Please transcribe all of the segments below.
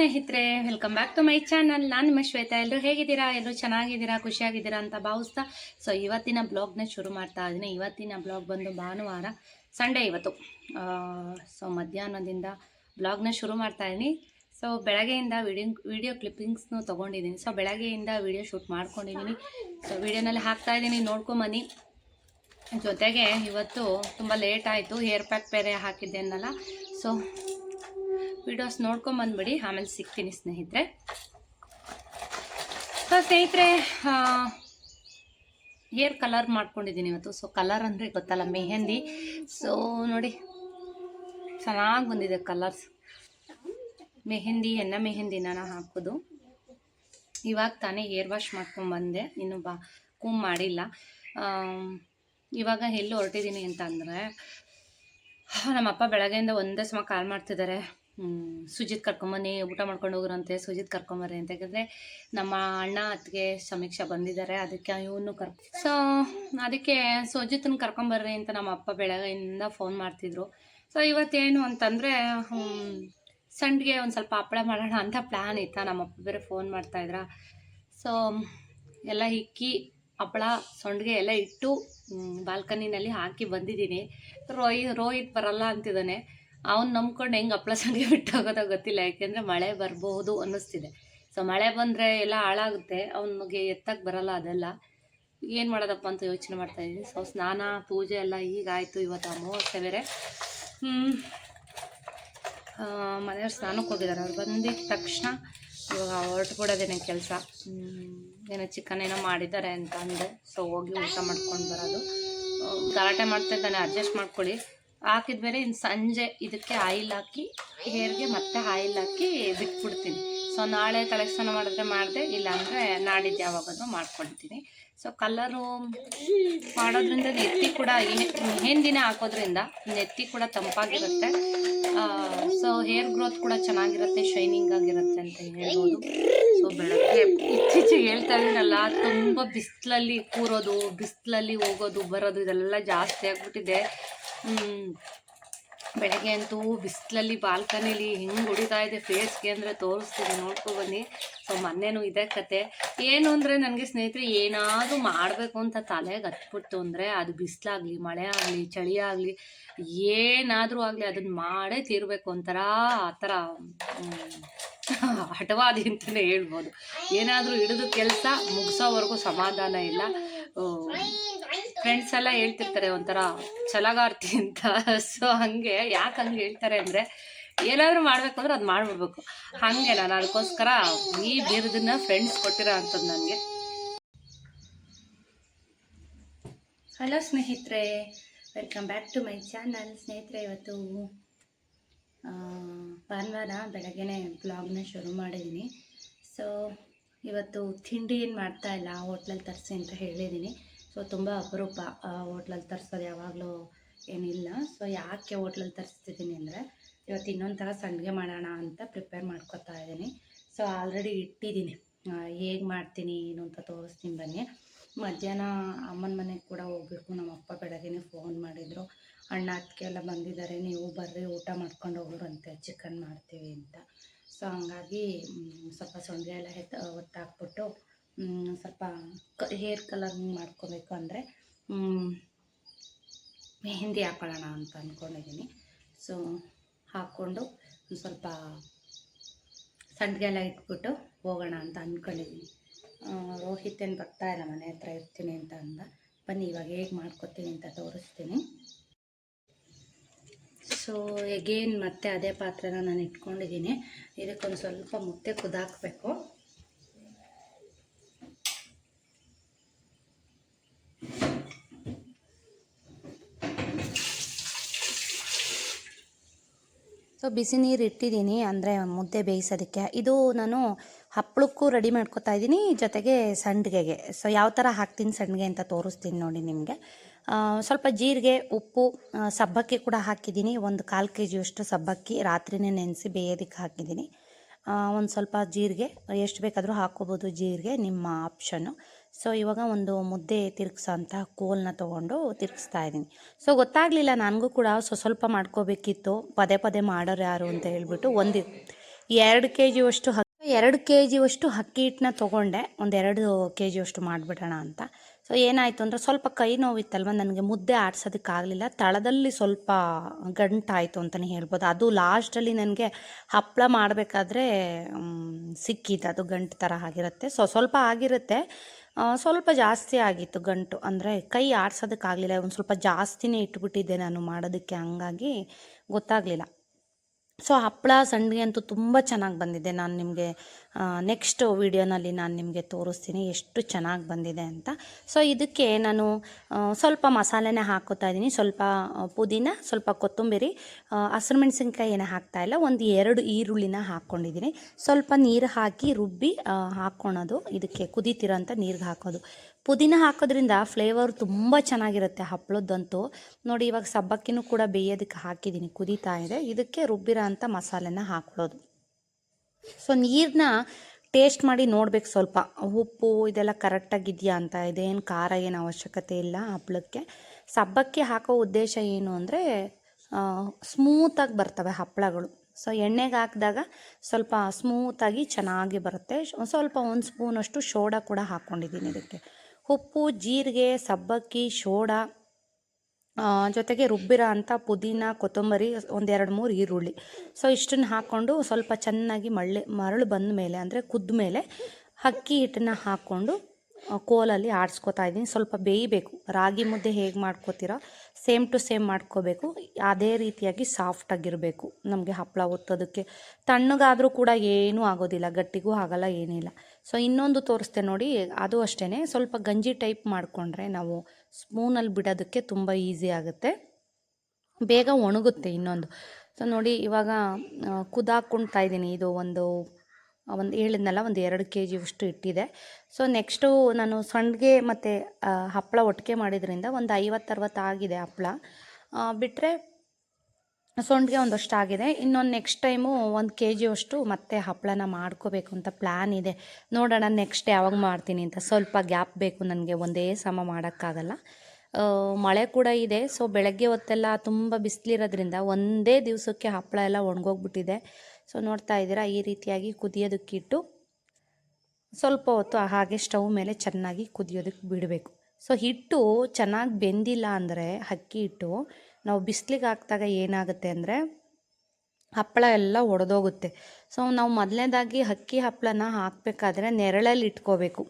ಸ್ನೇಹಿತರೆ welcome back to my channel ನಾನು ನಿಮ್ಮ ಶ್ವೇತಾ. ಎಲ್ಲರೂ ಹೇಗಿದ್ದೀರಾ? ಎಲ್ಲರೂ ಚೆನ್ನಾಗಿದ್ದೀರಾ? ಖುಷಿಯಾಗಿದ್ದೀರಾ ಅಂತ ಭಾವಿಸ್ತಾ. ಸೊ ಇವತ್ತಿನ ಬ್ಲಾಗ್ನ ಶುರು ಮಾಡ್ತಾ ಇದ್ದೀನಿ. ಇವತ್ತಿನ ಬ್ಲಾಗ್ ಬಂದು ಭಾನುವಾರ, ಸಂಡೇ ಇವತ್ತು. ಸೊ ಮಧ್ಯಾಹ್ನದಿಂದ ಬ್ಲಾಗ್ನ ಶುರು ಮಾಡ್ತಾ ಇದ್ದೀನಿ. ಸೊ ಬೆಳಗ್ಗೆಯಿಂದ ವಿಡಿಯೋ ವಿಡಿಯೋ ಕ್ಲಿಪ್ಪಿಂಗ್ಸ್ನು ತೊಗೊಂಡಿದ್ದೀನಿ. ಸೊ ಬೆಳಗ್ಗೆಯಿಂದ ವಿಡಿಯೋ ಶೂಟ್ ಮಾಡ್ಕೊಂಡಿದ್ದೀನಿ. ಸೊ ವಿಡಿಯೋನಲ್ಲಿ ಹಾಕ್ತಾ ಇದ್ದೀನಿ. ನೋಡ್ಕೊಂಬನ್ನಿ. ಜೊತೆಗೆ ಇವತ್ತು ತುಂಬ ಲೇಟ್ ಆಯಿತು. ಹೇರ್ ಪ್ಯಾಕ್ ಬೇರೆ ಹಾಕಿದ್ದೆ ಅನ್ನಲ್ಲ. ಸೊ ವಿಡಿಯೋಸ್ ನೋಡ್ಕೊಂಬಂದ್ಬಿಡಿ, ಆಮೇಲೆ ಸಿಗ್ತೀನಿ ಸ್ನೇಹಿತರೆ. ಸೊ ಸ್ನೇಹಿತರೆ ಹೇರ್ ಕಲರ್ ಮಾಡ್ಕೊಂಡಿದ್ದೀನಿ ಇವತ್ತು. ಸೊ ಕಲರ್ ಅಂದರೆ ಗೊತ್ತಲ್ಲ, ಮೆಹಂದಿ. ಸೊ ನೋಡಿ, ಚೆನ್ನಾಗಿ ಬಂದಿದೆ ಕಲರ್ಸ್. ಮೆಹಂದಿ, ಎಣ್ಣೆ ಮೆಹೆಂದಿನ ನಾನು ಹಾಕೋದು. ಇವಾಗ ತಾನೇ ಹೇರ್ ವಾಶ್ ಮಾಡ್ಕೊಂಬಂದೆ. ಇನ್ನು ಬಾ ಕೂಮ್ ಮಾಡಿಲ್ಲ. ಇವಾಗ ಎಲ್ಲಿ ಹೊರಟಿದ್ದೀನಿ ಅಂತ ಅಂದರೆ ನಮ್ಮಪ್ಪ ಬೆಳಗ್ಗೆಯಿಂದ ಒಂದೇ ಸಮ ಕಾಲ್ ಮಾಡ್ತಿದ್ದಾರೆ. ಸುಜಿತ್ ಕರ್ಕೊಂಬನ್ನಿ, ಊಟ ಮಾಡ್ಕೊಂಡು ಹೋಗ್ರಂತೆ, ಸುಜಿತ್ ಕರ್ಕೊಂಬರ್ರಿ ಅಂತ ಯಾಕಂದರೆ ನಮ್ಮ ಅಣ್ಣ ಅತ್ತಿಗೆ ಸಮೀಕ್ಷೆ ಬಂದಿದ್ದಾರೆ. ಅದಕ್ಕೆ ಇವನು ಕರ್ ಸೊ ಅದಕ್ಕೆ ಸುಜಿತ್ನ ಕರ್ಕೊಂಬರ್ರಿ ಅಂತ ನಮ್ಮ ಅಪ್ಪ ಬೆಳಗ್ಗೆಯಿಂದ ಫೋನ್ ಮಾಡ್ತಿದ್ರು. ಸೊ ಇವತ್ತೇನು ಅಂತಂದರೆ ಸಂಡಿಗೆ ಒಂದು ಸ್ವಲ್ಪ ಹಪ್ಪಳ ಮಾಡೋಣ ಅಂತ ಪ್ಲ್ಯಾನ್ ಇತ್ತಾ? ನಮ್ಮಪ್ಪ ಬೇರೆ ಫೋನ್ ಮಾಡ್ತಾಯಿದ್ರ ಸೊ ಎಲ್ಲ ಇಕ್ಕಿ ಹಪ್ಪಳ, ಸಂಡಿಗೆ ಎಲ್ಲ ಇಟ್ಟು ಬಾಲ್ಕನಿನಲ್ಲಿ ಹಾಕಿ ಬಂದಿದ್ದೀನಿ. ರೋಹಿ, ರೋಹಿತ್ ಬರಲ್ಲ ಅಂತಿದ್ದಾನೆ. ಅವ್ನು ನಂಬ್ಕೊಂಡು ಹೆಂಗೆ ಹಪ್ಪಳ ಸಂಗೆ ಬಿಟ್ಟು ಹೋಗೋದೋ ಗೊತ್ತಿಲ್ಲ, ಯಾಕೆಂದರೆ ಮಳೆ ಬರ್ಬೋದು ಅನ್ನಿಸ್ತಿದೆ. ಸೊ ಮಳೆ ಬಂದರೆ ಎಲ್ಲ ಹಾಳಾಗುತ್ತೆ, ಅವನಿಗೆ ಎತ್ತಕ್ಕೆ ಬರಲ್ಲ ಅದೆಲ್ಲ. ಏನು ಮಾಡೋದಪ್ಪ ಅಂತ ಯೋಚನೆ ಮಾಡ್ತಾ ಇದ್ದೀನಿ. ಸೊ ಸ್ನಾನ, ಪೂಜೆ ಎಲ್ಲ ಈಗ ಆಯಿತು ಇವತ್ತು ಅಮಾವಾಸ್ಯೆ ಬೇರೆ. ಮನೆಯವ್ರು ಸ್ನಾನಕ್ಕೆ ಹೋಗಿದ್ದಾರೆ ಅವ್ರು ಬಂದಿದ್ದ ತಕ್ಷಣ ಇವಾಗ ಹೊರಟು ಕೊಡೋದೇನೆ ಕೆಲಸ. ಏನೋ ಚಿಕನ್ ಏನೋ ಮಾಡಿದ್ದಾರೆ ಅಂತ ಅಂದೆ. ಸೊ ಹೋಗಿ ಊಟ ಮಾಡ್ಕೊಂಡು ಬರೋದು. ಗಲಾಟೆ ಮಾಡ್ತಾ ಇದ್ದಾನೆ, ಅಡ್ಜಸ್ಟ್ ಮಾಡ್ಕೊಳ್ಳಿ. ಹಾಕಿದ್ಮೇಲೆ ಇನ್ನು ಸಂಜೆ ಇದಕ್ಕೆ ಆಯಿಲ್ ಹಾಕಿ ಹೇರ್ಗೆ ಮತ್ತೆ ಆಯಿಲ್ ಹಾಕಿ ಬಿಟ್ಬಿಡ್ತೀನಿ. ಸೊ ನಾಳೆ ತಲೆ ಸ್ನಾನ ಮಾಡಿದ್ರೆ ಮಾಡಿದೆ, ಇಲ್ಲಾಂದರೆ ನಾಡಿದ್ದು ಯಾವಾಗಾದ್ರೂ ಮಾಡ್ಕೊಳ್ತೀನಿ. ಸೊ ಕಲರು ಮಾಡೋದ್ರಿಂದ ನೆತ್ತಿ ಕೂಡ ಮೆಹೆಂದಿನ ಹಾಕೋದ್ರಿಂದ ನೆತ್ತಿ ಕೂಡ ತಂಪಾಗಿರುತ್ತೆ. ಸೊ ಹೇರ್ ಗ್ರೋತ್ ಕೂಡ ಚೆನ್ನಾಗಿರುತ್ತೆ ಶೈನಿಂಗ್ ಆಗಿರುತ್ತೆ ಅಂತ ಹೇಳ್ಬೋದು. ಸೊ ಬೆಳಗ್ಗೆ ಇತ್ತೀಚೆಗೆ ಹೇಳ್ತಾ ಇದ್ದೀನಲ್ಲ ತುಂಬ ಬಿಸಿಲಲ್ಲಿ ಕೂರೋದು, ಬಿಸಿಲಲ್ಲಿ ಹೋಗೋದು, ಬರೋದು, ಇದೆಲ್ಲ ಜಾಸ್ತಿ ಆಗ್ಬಿಟ್ಟಿದೆ. ಬೆಳಗ್ಗೆ ಅಂತೂ ಬಿಸಿಲಲ್ಲಿ ಬಾಲ್ಕನಿಲಿ ಹೆಂಗೆ ಹೊಡಿತಾ ಇದೆ, ಫೇಸ್ಗೆ ಅಂದರೆ ತೋರಿಸ್ತೀನಿ ನೋಡ್ಕೊ ಬನ್ನಿ. ಸೊ ಮೊನ್ನೆನೂ ಇದೆ ಕತೆ. ಏನು ಅಂದರೆ ನನಗೆ ಸ್ನೇಹಿತರೆ, ಏನಾದರೂ ಮಾಡಬೇಕು ಅಂತ ತಲೆಗೆ ಹತ್ಬಿಡ್ತು ಅಂದರೆ ಅದು ಬಿಸಿಲಾಗಲಿ, ಮಳೆ ಆಗಲಿ, ಚಳಿ ಆಗಲಿ, ಏನಾದರೂ ಆಗಲಿ ಅದನ್ನು ಮಾಡೇ ತೀರಬೇಕು ಒಂಥರ, ಆ ಥರ ಹಠವಾದಿ ಅಂತಲೇ ಹೇಳ್ಬೋದು. ಏನಾದರೂ ಹಿಡಿದು ಕೆಲಸ ಮುಗಿಸೋವರೆಗೂ ಸಮಾಧಾನ ಇಲ್ಲ. ಫ್ರೆಂಡ್ಸ್ ಎಲ್ಲ ಹೇಳ್ತಿರ್ತಾರೆ ಒಂಥರ ಚಲಗಾರ್ತಿ ಅಂತ. ಸೊ ಹಾಗೆ ಯಾಕೆ ಹಂಗೆ ಹೇಳ್ತಾರೆ ಅಂದರೆ ಏನಾದರೂ ಮಾಡಬೇಕು ಅಂದ್ರೆ ಅದು ಮಾಡ್ಬಿಡ್ಬೇಕು. ಹಾಗೆ ನಾನು ಅದಕ್ಕೋಸ್ಕರ ಈ ಬಿರುದನ್ನ ಫ್ರೆಂಡ್ಸ್ ಕೊಟ್ಟಿರೋ ಅಂಥದ್ದು ನನಗೆ ಹಲೋ ಸ್ನೇಹಿತರೆ welcome back to my channel ಸ್ನೇಹಿತರೆ, ಇವತ್ತು ಭಾನುವಾರ ಬೆಳಗ್ಗೆ ಬ್ಲಾಗ್ನ ಶುರು ಮಾಡಿದ್ದೀನಿ ಸೊ ಇವತ್ತು ತಿಂಡಿ ಏನು ಮಾಡ್ತಾ ಇಲ್ಲ ಹೋಟ್ಲಲ್ಲಿ ತರಿಸಿ ಅಂತ ಹೇಳಿದ್ದೀನಿ ಸೊ ತುಂಬ ಅಪರೂಪ ಹೋಟ್ಲಲ್ಲಿ ತರಿಸೋದು ಯಾವಾಗಲೂ ಏನಿಲ್ಲ. ಸೊ ಯಾಕೆ ಹೋಟ್ಲಲ್ಲಿ ತರಿಸ್ತಿದ್ದೀನಿ ಅಂದರೆ, ಇವತ್ತು ಇನ್ನೊಂದು ಥರ ಸಂಡಿಗೆ ಮಾಡೋಣ ಅಂತ ಪ್ರಿಪೇರ್ ಮಾಡ್ಕೊತಾ ಇದ್ದೀನಿ ಸೊ ಆಲ್ರೆಡಿ ಇಟ್ಟಿದ್ದೀನಿ ಹೇಗೆ ಮಾಡ್ತೀನಿ, ಏನು ಅಂತ ತೋರಿಸ್ತೀನಿ ಬನ್ನಿ. ಮಧ್ಯಾಹ್ನ ಅಮ್ಮನ ಮನೆಗೆ ಕೂಡ ಹೋಗಬೇಕು ನಮ್ಮ ಅಪ್ಪ ಬೆಳಗ್ಗೆ ಫೋನ್ ಮಾಡಿದರು. ಅಣ್ಣ ಅತ್ತಿಗೆ ಎಲ್ಲ ಬಂದಿದ್ದಾರೆ, ನೀವು ಬರ್ರಿ, ಊಟ ಮಾಡ್ಕೊಂಡು ಹೋಗೋರಂತೆ ಚಿಕನ್ ಮಾಡ್ತೀವಿ ಅಂತ. ಸೊ ಹಂಗಾಗಿ ಸ್ವಲ್ಪ ಸೊಂಡಿಗೆ ಎಲ್ಲ ಎತ್ತು ಒತ್ತಾಕ್ಬಿಟ್ಟು ಸ್ವಲ್ಪ ಕ ಹೇರ್ ಕಲರ್ ಮಾಡ್ಕೋಬೇಕು ಅಂದರೆ ಮೆಹೆಂದಿ ಹಾಕೊಳ್ಳೋಣ ಅಂತ ಅಂದ್ಕೊಂಡಿದ್ದೀನಿ ಸೊ ಹಾಕ್ಕೊಂಡು ಸ್ವಲ್ಪ ಸಂಡಿಗೆ ಎಲ್ಲ ಇಟ್ಬಿಟ್ಟು ಹೋಗೋಣ ಅಂತ ಅಂದ್ಕೊಂಡಿದ್ದೀನಿ ರೋಹಿತ್ ಏನು ಬರ್ತಾ ಇಲ್ಲ, ಮನೆ ಹತ್ರ ಇರ್ತೀನಿ ಅಂತ ಅಂದ. ಬನ್ನಿ, ಇವಾಗ ಹೇಗೆ ಮಾಡ್ಕೊತೀನಿ ಅಂತ ತೋರಿಸ್ತೀನಿ. ಸೊ ಎಗೇನ್ ಮತ್ತೆ ಅದೇ ಪಾತ್ರೆನ ನಾನು ಇಟ್ಕೊಂಡಿದ್ದೀನಿ ಇದಕ್ಕೊಂದು ಸ್ವಲ್ಪ ಮುದ್ದೆ ಕುದಾಕಬೇಕು. ಸೊ ಬಿಸಿ ನೀರು ಇಟ್ಟಿದ್ದೀನಿ ಅಂದರೆ ಮುದ್ದೆ ಬೇಯಿಸೋದಕ್ಕೆ. ಇದು ನಾನು ಹಪ್ಪಳಕ್ಕೂ ರೆಡಿ ಮಾಡ್ಕೊತಾ ಇದ್ದೀನಿ ಜೊತೆಗೆ ಸಂಡಿಗೆಗೆ. ಸೊ ಯಾವ ಥರ ಹಾಕ್ತೀನಿ ಸಂಡಿಗೆ ಅಂತ ತೋರಿಸ್ತೀನಿ ನೋಡಿ ನಿಮಗೆ. ಸ್ವಲ್ಪ ಜೀರಿಗೆ, ಉಪ್ಪು ಸಬ್ಬಕ್ಕಿ ಕೂಡ ಹಾಕಿದ್ದೀನಿ. ಒಂದು ಕಾಲು ಕೆ ಜಿಯಷ್ಟು ಸಬ್ಬಕ್ಕಿ ರಾತ್ರಿನೇ ನೆನೆಸಿ ಬೇಯೋದಕ್ಕೆ ಹಾಕಿದ್ದೀನಿ. ಒಂದು ಸ್ವಲ್ಪ ಜೀರಿಗೆ, ಎಷ್ಟು ಬೇಕಾದರೂ ಹಾಕ್ಕೋಬೋದು ಜೀರಿಗೆ, ನಿಮ್ಮ ಆಪ್ಷನ್ನು. ಸೊ, ಇವಾಗ ಒಂದು ಮುದ್ದೆ ತಿರುಗಿಸೋಂಥ ಕೋಲನ್ನ ಕೋಲ್ನ ತೊಗೊಂಡು ತಿರುಗಿಸ್ತಾ ಇದ್ದೀನಿ. ಸೊ, ಗೊತ್ತಾಗಲಿಲ್ಲ, ನನಗೂ ಕೂಡ ಸೊ ಸ್ವಲ್ಪ ಮಾಡ್ಕೋಬೇಕಿತ್ತು. ಪದೇ ಪದೇ ಮಾಡೋರು ಯಾರು ಅಂತ ಹೇಳ್ಬಿಟ್ಟು ಒಂದು ಎರಡು ಕೆ ಜಿಯಷ್ಟು ಹಕ್ಕಿ ಎರಡು ಕೆ ಜಿಯಷ್ಟು ಅಕ್ಕಿ ಹಿಟ್ಟನ್ನ ತೊಗೊಂಡೆ. ಎರಡು ಕೆ ಜಿಯಷ್ಟು ಮಾಡಿಬಿಡೋಣ ಅಂತ. ಸೊ ಏನಾಯಿತು ಅಂದರೆ ಸ್ವಲ್ಪ ಕೈ ನೋವಿತ್ತಲ್ವ? ನನಗೆ ಮುದ್ದೆ ಆಡ್ಸೋದಕ್ಕಾಗಲಿಲ್ಲ. ತಳದಲ್ಲಿ ಸ್ವಲ್ಪ ಗಂಟಾಯಿತು ಅಂತಲೇ ಹೇಳ್ಬೋದು. ಅದು ಲಾಸ್ಟಲ್ಲಿ ನನಗೆ ಹಪ್ಪಳ ಮಾಡಬೇಕಾದ್ರೆ ಸಿಕ್ಕಿತ್ತು ಅದು ಗಂಟು ಥರ ಆಗಿರುತ್ತೆ. ಸೊ ಸ್ವಲ್ಪ ಆಗಿರುತ್ತೆ. ಸ್ವಲ್ಪ ಜಾಸ್ತಿ ಆಗಿತ್ತು ಗಂಟು. ಅಂದರೆ ಕೈ ಆಡ್ಸೋದಕ್ಕಾಗಲಿಲ್ಲ. ಒಂದು ಸ್ವಲ್ಪ ಜಾಸ್ತಿನೇ ಇಟ್ಬಿಟ್ಟಿದ್ದೆ ನಾನು ಮಾಡೋದಕ್ಕೆ. ಹಂಗಾಗಿ ಗೊತ್ತಾಗಲಿಲ್ಲ. ಸೊ ಹಪ್ಪಳ ಸಂಡಿಗೆ ಅಂತೂ ತುಂಬ ಚೆನ್ನಾಗಿ ಬಂದಿದೆ. ನಾನು ನಿಮಗೆ ನೆಕ್ಸ್ಟ್ ವೀಡಿಯೋನಲ್ಲಿ ನಾನು ನಿಮಗೆ ತೋರಿಸ್ತೀನಿ ಎಷ್ಟು ಚೆನ್ನಾಗಿ ಬಂದಿದೆ ಅಂತ. ಸೊ ಇದಕ್ಕೆ ನಾನು ಸ್ವಲ್ಪ ಮಸಾಲೆನೇ ಹಾಕೋತಾ ಇದ್ದೀನಿ ಸ್ವಲ್ಪ ಪುದೀನ, ಸ್ವಲ್ಪ ಕೊತ್ತಂಬರಿ ಹಸಿರು ಮೆಣಸಿನ್ಕಾಯಿ ಏನೇ ಹಾಕ್ತಾ ಇಲ್ಲ. ಒಂದು ಎರಡು ಈರುಳ್ಳಿನ ಹಾಕ್ಕೊಂಡಿದ್ದೀನಿ ಸ್ವಲ್ಪ ನೀರು ಹಾಕಿ ರುಬ್ಬಿ ಹಾಕ್ಕೊಳೋದು ಇದಕ್ಕೆ ಕುದೀತಿರೋಂಥ ನೀರಿಗೆ ಹಾಕೋದು. ಪುದೀನ ಹಾಕೋದ್ರಿಂದ ಫ್ಲೇವರ್ ತುಂಬ ಚೆನ್ನಾಗಿರುತ್ತೆ ಹಪ್ಪಳದ್ದಂತೂ ನೋಡಿ, ಇವಾಗ ಸಬ್ಬಕ್ಕಿನೂ ಕೂಡ ಬೇಯೋದಕ್ಕೆ ಹಾಕಿದ್ದೀನಿ, ಕುದೀತಾ ಇದೆ. ಇದಕ್ಕೆ ರುಬ್ಬಿರೋ ಅಂಥ ಮಸಾಲೆನ ಹಾಕೊಳ್ಳೋದು ಸೊ ನೀರನ್ನ ಟೇಸ್ಟ್ ಮಾಡಿ ನೋಡ್ಬೇಕು ಸ್ವಲ್ಪ. ಉಪ್ಪು, ಇದೆಲ್ಲ ಕರೆಕ್ಟಾಗಿದೆಯಾ ಅಂತ, ಇದೇನು ಖಾರ ಏನು ಅವಶ್ಯಕತೆ ಇಲ್ಲ ಹಪ್ಪಳಕ್ಕೆ ಸಬ್ಬಕ್ಕಿ ಹಾಕೋ ಉದ್ದೇಶ ಏನು ಅಂದರೆ ಸ್ಮೂತಾಗಿ ಬರ್ತವೆ ಹಪ್ಪಳಗಳು ಸೊ ಎಣ್ಣೆಗೆ ಹಾಕಿದಾಗ ಸ್ವಲ್ಪ ಸ್ಮೂತಾಗಿ ಚೆನ್ನಾಗಿ ಬರುತ್ತೆ. ಸ್ವಲ್ಪ ಒಂದು ಸ್ಪೂನಷ್ಟು ಶೋಡಾ ಕೂಡ ಹಾಕ್ಕೊಂಡಿದ್ದೀನಿ ಇದಕ್ಕೆ. ಉಪ್ಪು, ಜೀರಿಗೆ, ಸಬ್ಬಕ್ಕಿ, ಶೋಡ ಜೊತೆಗೆ ರುಬ್ಬಿರೋ ಅಂಥ ಪುದೀನ, ಕೊತ್ತಂಬರಿ, ಒಂದೆರಡು ಮೂರು ಈರುಳ್ಳಿ. ಸೊ ಇಷ್ಟನ್ನು ಹಾಕ್ಕೊಂಡು ಸ್ವಲ್ಪ ಚೆನ್ನಾಗಿ ಮಳ್ಳೆ, ಮರಳು ಬಂದ ಮೇಲೆ, ಅಂದರೆ ಕುದ್ದ ಮೇಲೆ ಅಕ್ಕಿ ಹಿಟ್ಟನ್ನ ಹಾಕ್ಕೊಂಡು ಕೋಲಲ್ಲಿ ಆಡಿಸ್ಕೊತಾ ಇದ್ದೀನಿ. ಸ್ವಲ್ಪ ಬೇಯಬೇಕು. ರಾಗಿ ಮುದ್ದೆ ಹೇಗೆ ಮಾಡ್ಕೋತೀರೋ ಸೇಮ್ ಟು ಸೇಮ್ ಮಾಡ್ಕೋಬೇಕು. ಅದೇ ರೀತಿಯಾಗಿ ಸಾಫ್ಟಾಗಿರಬೇಕು ನಮಗೆ ಹಪ್ಪಳ ಒತ್ತೋದಕ್ಕೆ. ತಣ್ಣಗಾದರೂ ಕೂಡ ಏನೂ ಆಗೋದಿಲ್ಲ. ಗಟ್ಟಿಗೂ ಆಗಲ್ಲ ಏನಿಲ್ಲ ಸೊ ಇನ್ನೊಂದು ತೋರಿಸ್ತೆ ನೋಡಿ. ಅದು ಅಷ್ಟೇ ಸ್ವಲ್ಪ ಗಂಜಿ ಟೈಪ್ ಮಾಡಿಕೊಂಡ್ರೆ ನಾವು ಸ್ಪೂನಲ್ಲಿ ಬಿಡೋದಕ್ಕೆ ತುಂಬ ಈಸಿ ಆಗುತ್ತೆ. ಬೇಗ ಒಣಗುತ್ತೆ ಇನ್ನೊಂದು. ಸೊ ನೋಡಿ ಇವಾಗ ಕುದಾಕೊಳ್ತಾ ಇದ್ದೀನಿ. ಇದು ಒಂದು ಒಂದು ಹೇಳಿದ್ನಲ್ಲ, ಒಂದು ಎರಡು ಕೆ ಜಿಯಷ್ಟು ಇಟ್ಟಿದೆ. ಸೊ ನೆಕ್ಸ್ಟು ನಾನು ಸಂಡಿಗೆ ಮತ್ತು ಹಪ್ಪಳ ಒಟ್ಟಿಗೆ ಮಾಡಿದ್ರಿಂದ ಒಂದು ಐವತ್ತರವತ್ತು ಆಗಿದೆ ಹಪ್ಪಳ ಬಿಟ್ಟರೆ ಸೊಂಡಿಗೆ ಒಂದಷ್ಟು ಆಗಿದೆ. ಇನ್ನೊಂದು ನೆಕ್ಸ್ಟ್ ಟೈಮು ಒಂದು ಕೆ ಜಿಯಷ್ಟು ಮತ್ತೆ ಹಪ್ಪಳನ ಮಾಡ್ಕೋಬೇಕು ಅಂತ ಪ್ಲ್ಯಾನ್ ಇದೆ. ನೋಡೋಣ ನೆಕ್ಸ್ಟ್ ಯಾವಾಗ ಮಾಡ್ತೀನಿ ಅಂತ. ಸ್ವಲ್ಪ ಗ್ಯಾಪ್ ಬೇಕು ನನಗೆ, ಒಂದೇ ಸಮ ಮಾಡೋಕ್ಕಾಗಲ್ಲ. ಮಳೆ ಕೂಡ ಇದೆ. ಸೊ ಬೆಳಗ್ಗೆ ಹೊತ್ತೆಲ್ಲ ತುಂಬ ಬಿಸಿಲಿರೋದ್ರಿಂದ ಒಂದೇ ದಿವಸಕ್ಕೆ ಹಪ್ಪಳ ಎಲ್ಲ ಒಣಗೋಗ್ಬಿಟ್ಟಿದೆ. ಸೊ ನೋಡ್ತಾ ಇದ್ದೀರಾ, ಈ ರೀತಿಯಾಗಿ ಕುದಿಯೋದಕ್ಕಿಟ್ಟು ಸ್ವಲ್ಪ ಹೊತ್ತು ಹಾಗೆ ಸ್ಟವ್ ಮೇಲೆ ಚೆನ್ನಾಗಿ ಕುದಿಯೋದಕ್ಕೆ ಬಿಡಬೇಕು. ಸೊ ಹಿಟ್ಟು ಚೆನ್ನಾಗಿ ಬೆಂದಿಲ್ಲ ಅಂದರೆ, ಅಕ್ಕಿ ಹಿಟ್ಟು ನಾವು ಬಿಸಿಲಿಗೆ ಹಾಕಿದಾಗ ಏನಾಗುತ್ತೆ ಅಂದರೆ, ಹಪ್ಪಳ ಎಲ್ಲ ಒಡೆದೋಗುತ್ತೆ. ಸೊ ನಾವು ಮೊದಲನೇದಾಗಿ ಅಕ್ಕಿ ಹಪ್ಪಳನ ಹಾಕಬೇಕಾದ್ರೆ ನೆರಳಲ್ಲಿ ಇಟ್ಕೋಬೇಕು.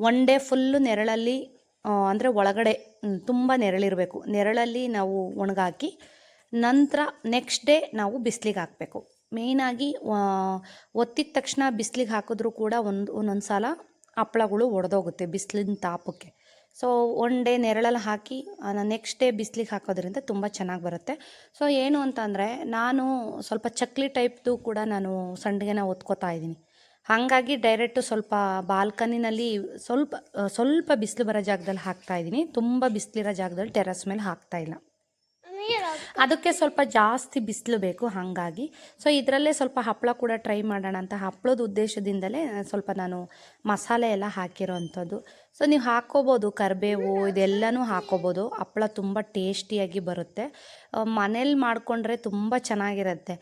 ಒನ್ ಡೇ ಫುಲ್ಲು ನೆರಳಲ್ಲಿ ಅಂದರೆ ಒಳಗಡೆ ತುಂಬ ನೆರಳಿರಬೇಕು. ನೆರಳಲ್ಲಿ ನಾವು ಒಣಗಾಕಿ ನಂತರ ನೆಕ್ಸ್ಟ್ ಡೇ ನಾವು ಬಿಸಿಲಿಗೆ ಹಾಕಬೇಕು. ಮೇಯ್ನಾಗಿ ಒತ್ತಿದ ತಕ್ಷಣ ಬಿಸಿಲಿಗೆ ಹಾಕಿದ್ರೂ ಕೂಡ ಒಂದು, ಒಂದೊಂದು ಸಲ ಹಪ್ಪಳಗಳು ಒಡೆದೋಗುತ್ತೆ ಬಿಸಿಲಿನ ತಾಪಕ್ಕೆ. ಸೊ ಒನ್ ಡೇ ನೆರಳಲ್ಲಿ ಹಾಕಿ ನೆಕ್ಸ್ಟ್ ಡೇ ಬಿಸಿಲಿಗೆ ಹಾಕೋದ್ರಿಂದ ತುಂಬ ಚೆನ್ನಾಗಿ ಬರುತ್ತೆ. ಸೊ ಏನು ಅಂತಂದರೆ, ನಾನು ಸ್ವಲ್ಪ ಚಕ್ಲಿ ಟೈಪ್ದು ಕೂಡ ನಾನು ಸಂಡಿಗೆನ ಒತ್ಕೋತಾ ಇದ್ದೀನಿ. ಹಾಗಾಗಿ ಡೈರೆಕ್ಟು ಸ್ವಲ್ಪ ಬಾಲ್ಕನಿನಲ್ಲಿ ಸ್ವಲ್ಪ ಸ್ವಲ್ಪ ಬಿಸಿಲು ಬರೋ ಜಾಗದಲ್ಲಿ ಹಾಕ್ತಾ ಇದ್ದೀನಿ. ತುಂಬ ಬಿಸಿಲಿರೋ ಜಾಗದಲ್ಲಿ ಟೆರಸ್ ಮೇಲೆ ಹಾಕ್ತಾ ಇಲ್ಲ. ಅದಕ್ಕೆ ಸ್ವಲ್ಪ ಜಾಸ್ತಿ ಬಿಸಿಲು ಬೇಕು ಹಾಗಾಗಿ. ಸೊ ಇದರಲ್ಲೇ ಸ್ವಲ್ಪ ಹಪ್ಪಳ ಕೂಡ ಟ್ರೈ ಮಾಡೋಣ ಅಂತ ಹಪ್ಪಳದ ಉದ್ದೇಶದಿಂದಲೇ ಸ್ವಲ್ಪ ನಾನು ಮಸಾಲೆ ಎಲ್ಲ ಹಾಕಿರೋ ಅಂಥದ್ದು ಸೊ ನೀವು ಹಾಕ್ಕೋಬೋದು, ಕರಿಬೇವು ಇದೆಲ್ಲನೂ ಹಾಕ್ಕೋಬೋದು. ಹಪ್ಪಳ ತುಂಬ ಟೇಸ್ಟಿಯಾಗಿ ಬರುತ್ತೆ. ಮನೇಲಿ ಮಾಡಿಕೊಂಡ್ರೆ ತುಂಬ ಚೆನ್ನಾಗಿರುತ್ತೆ.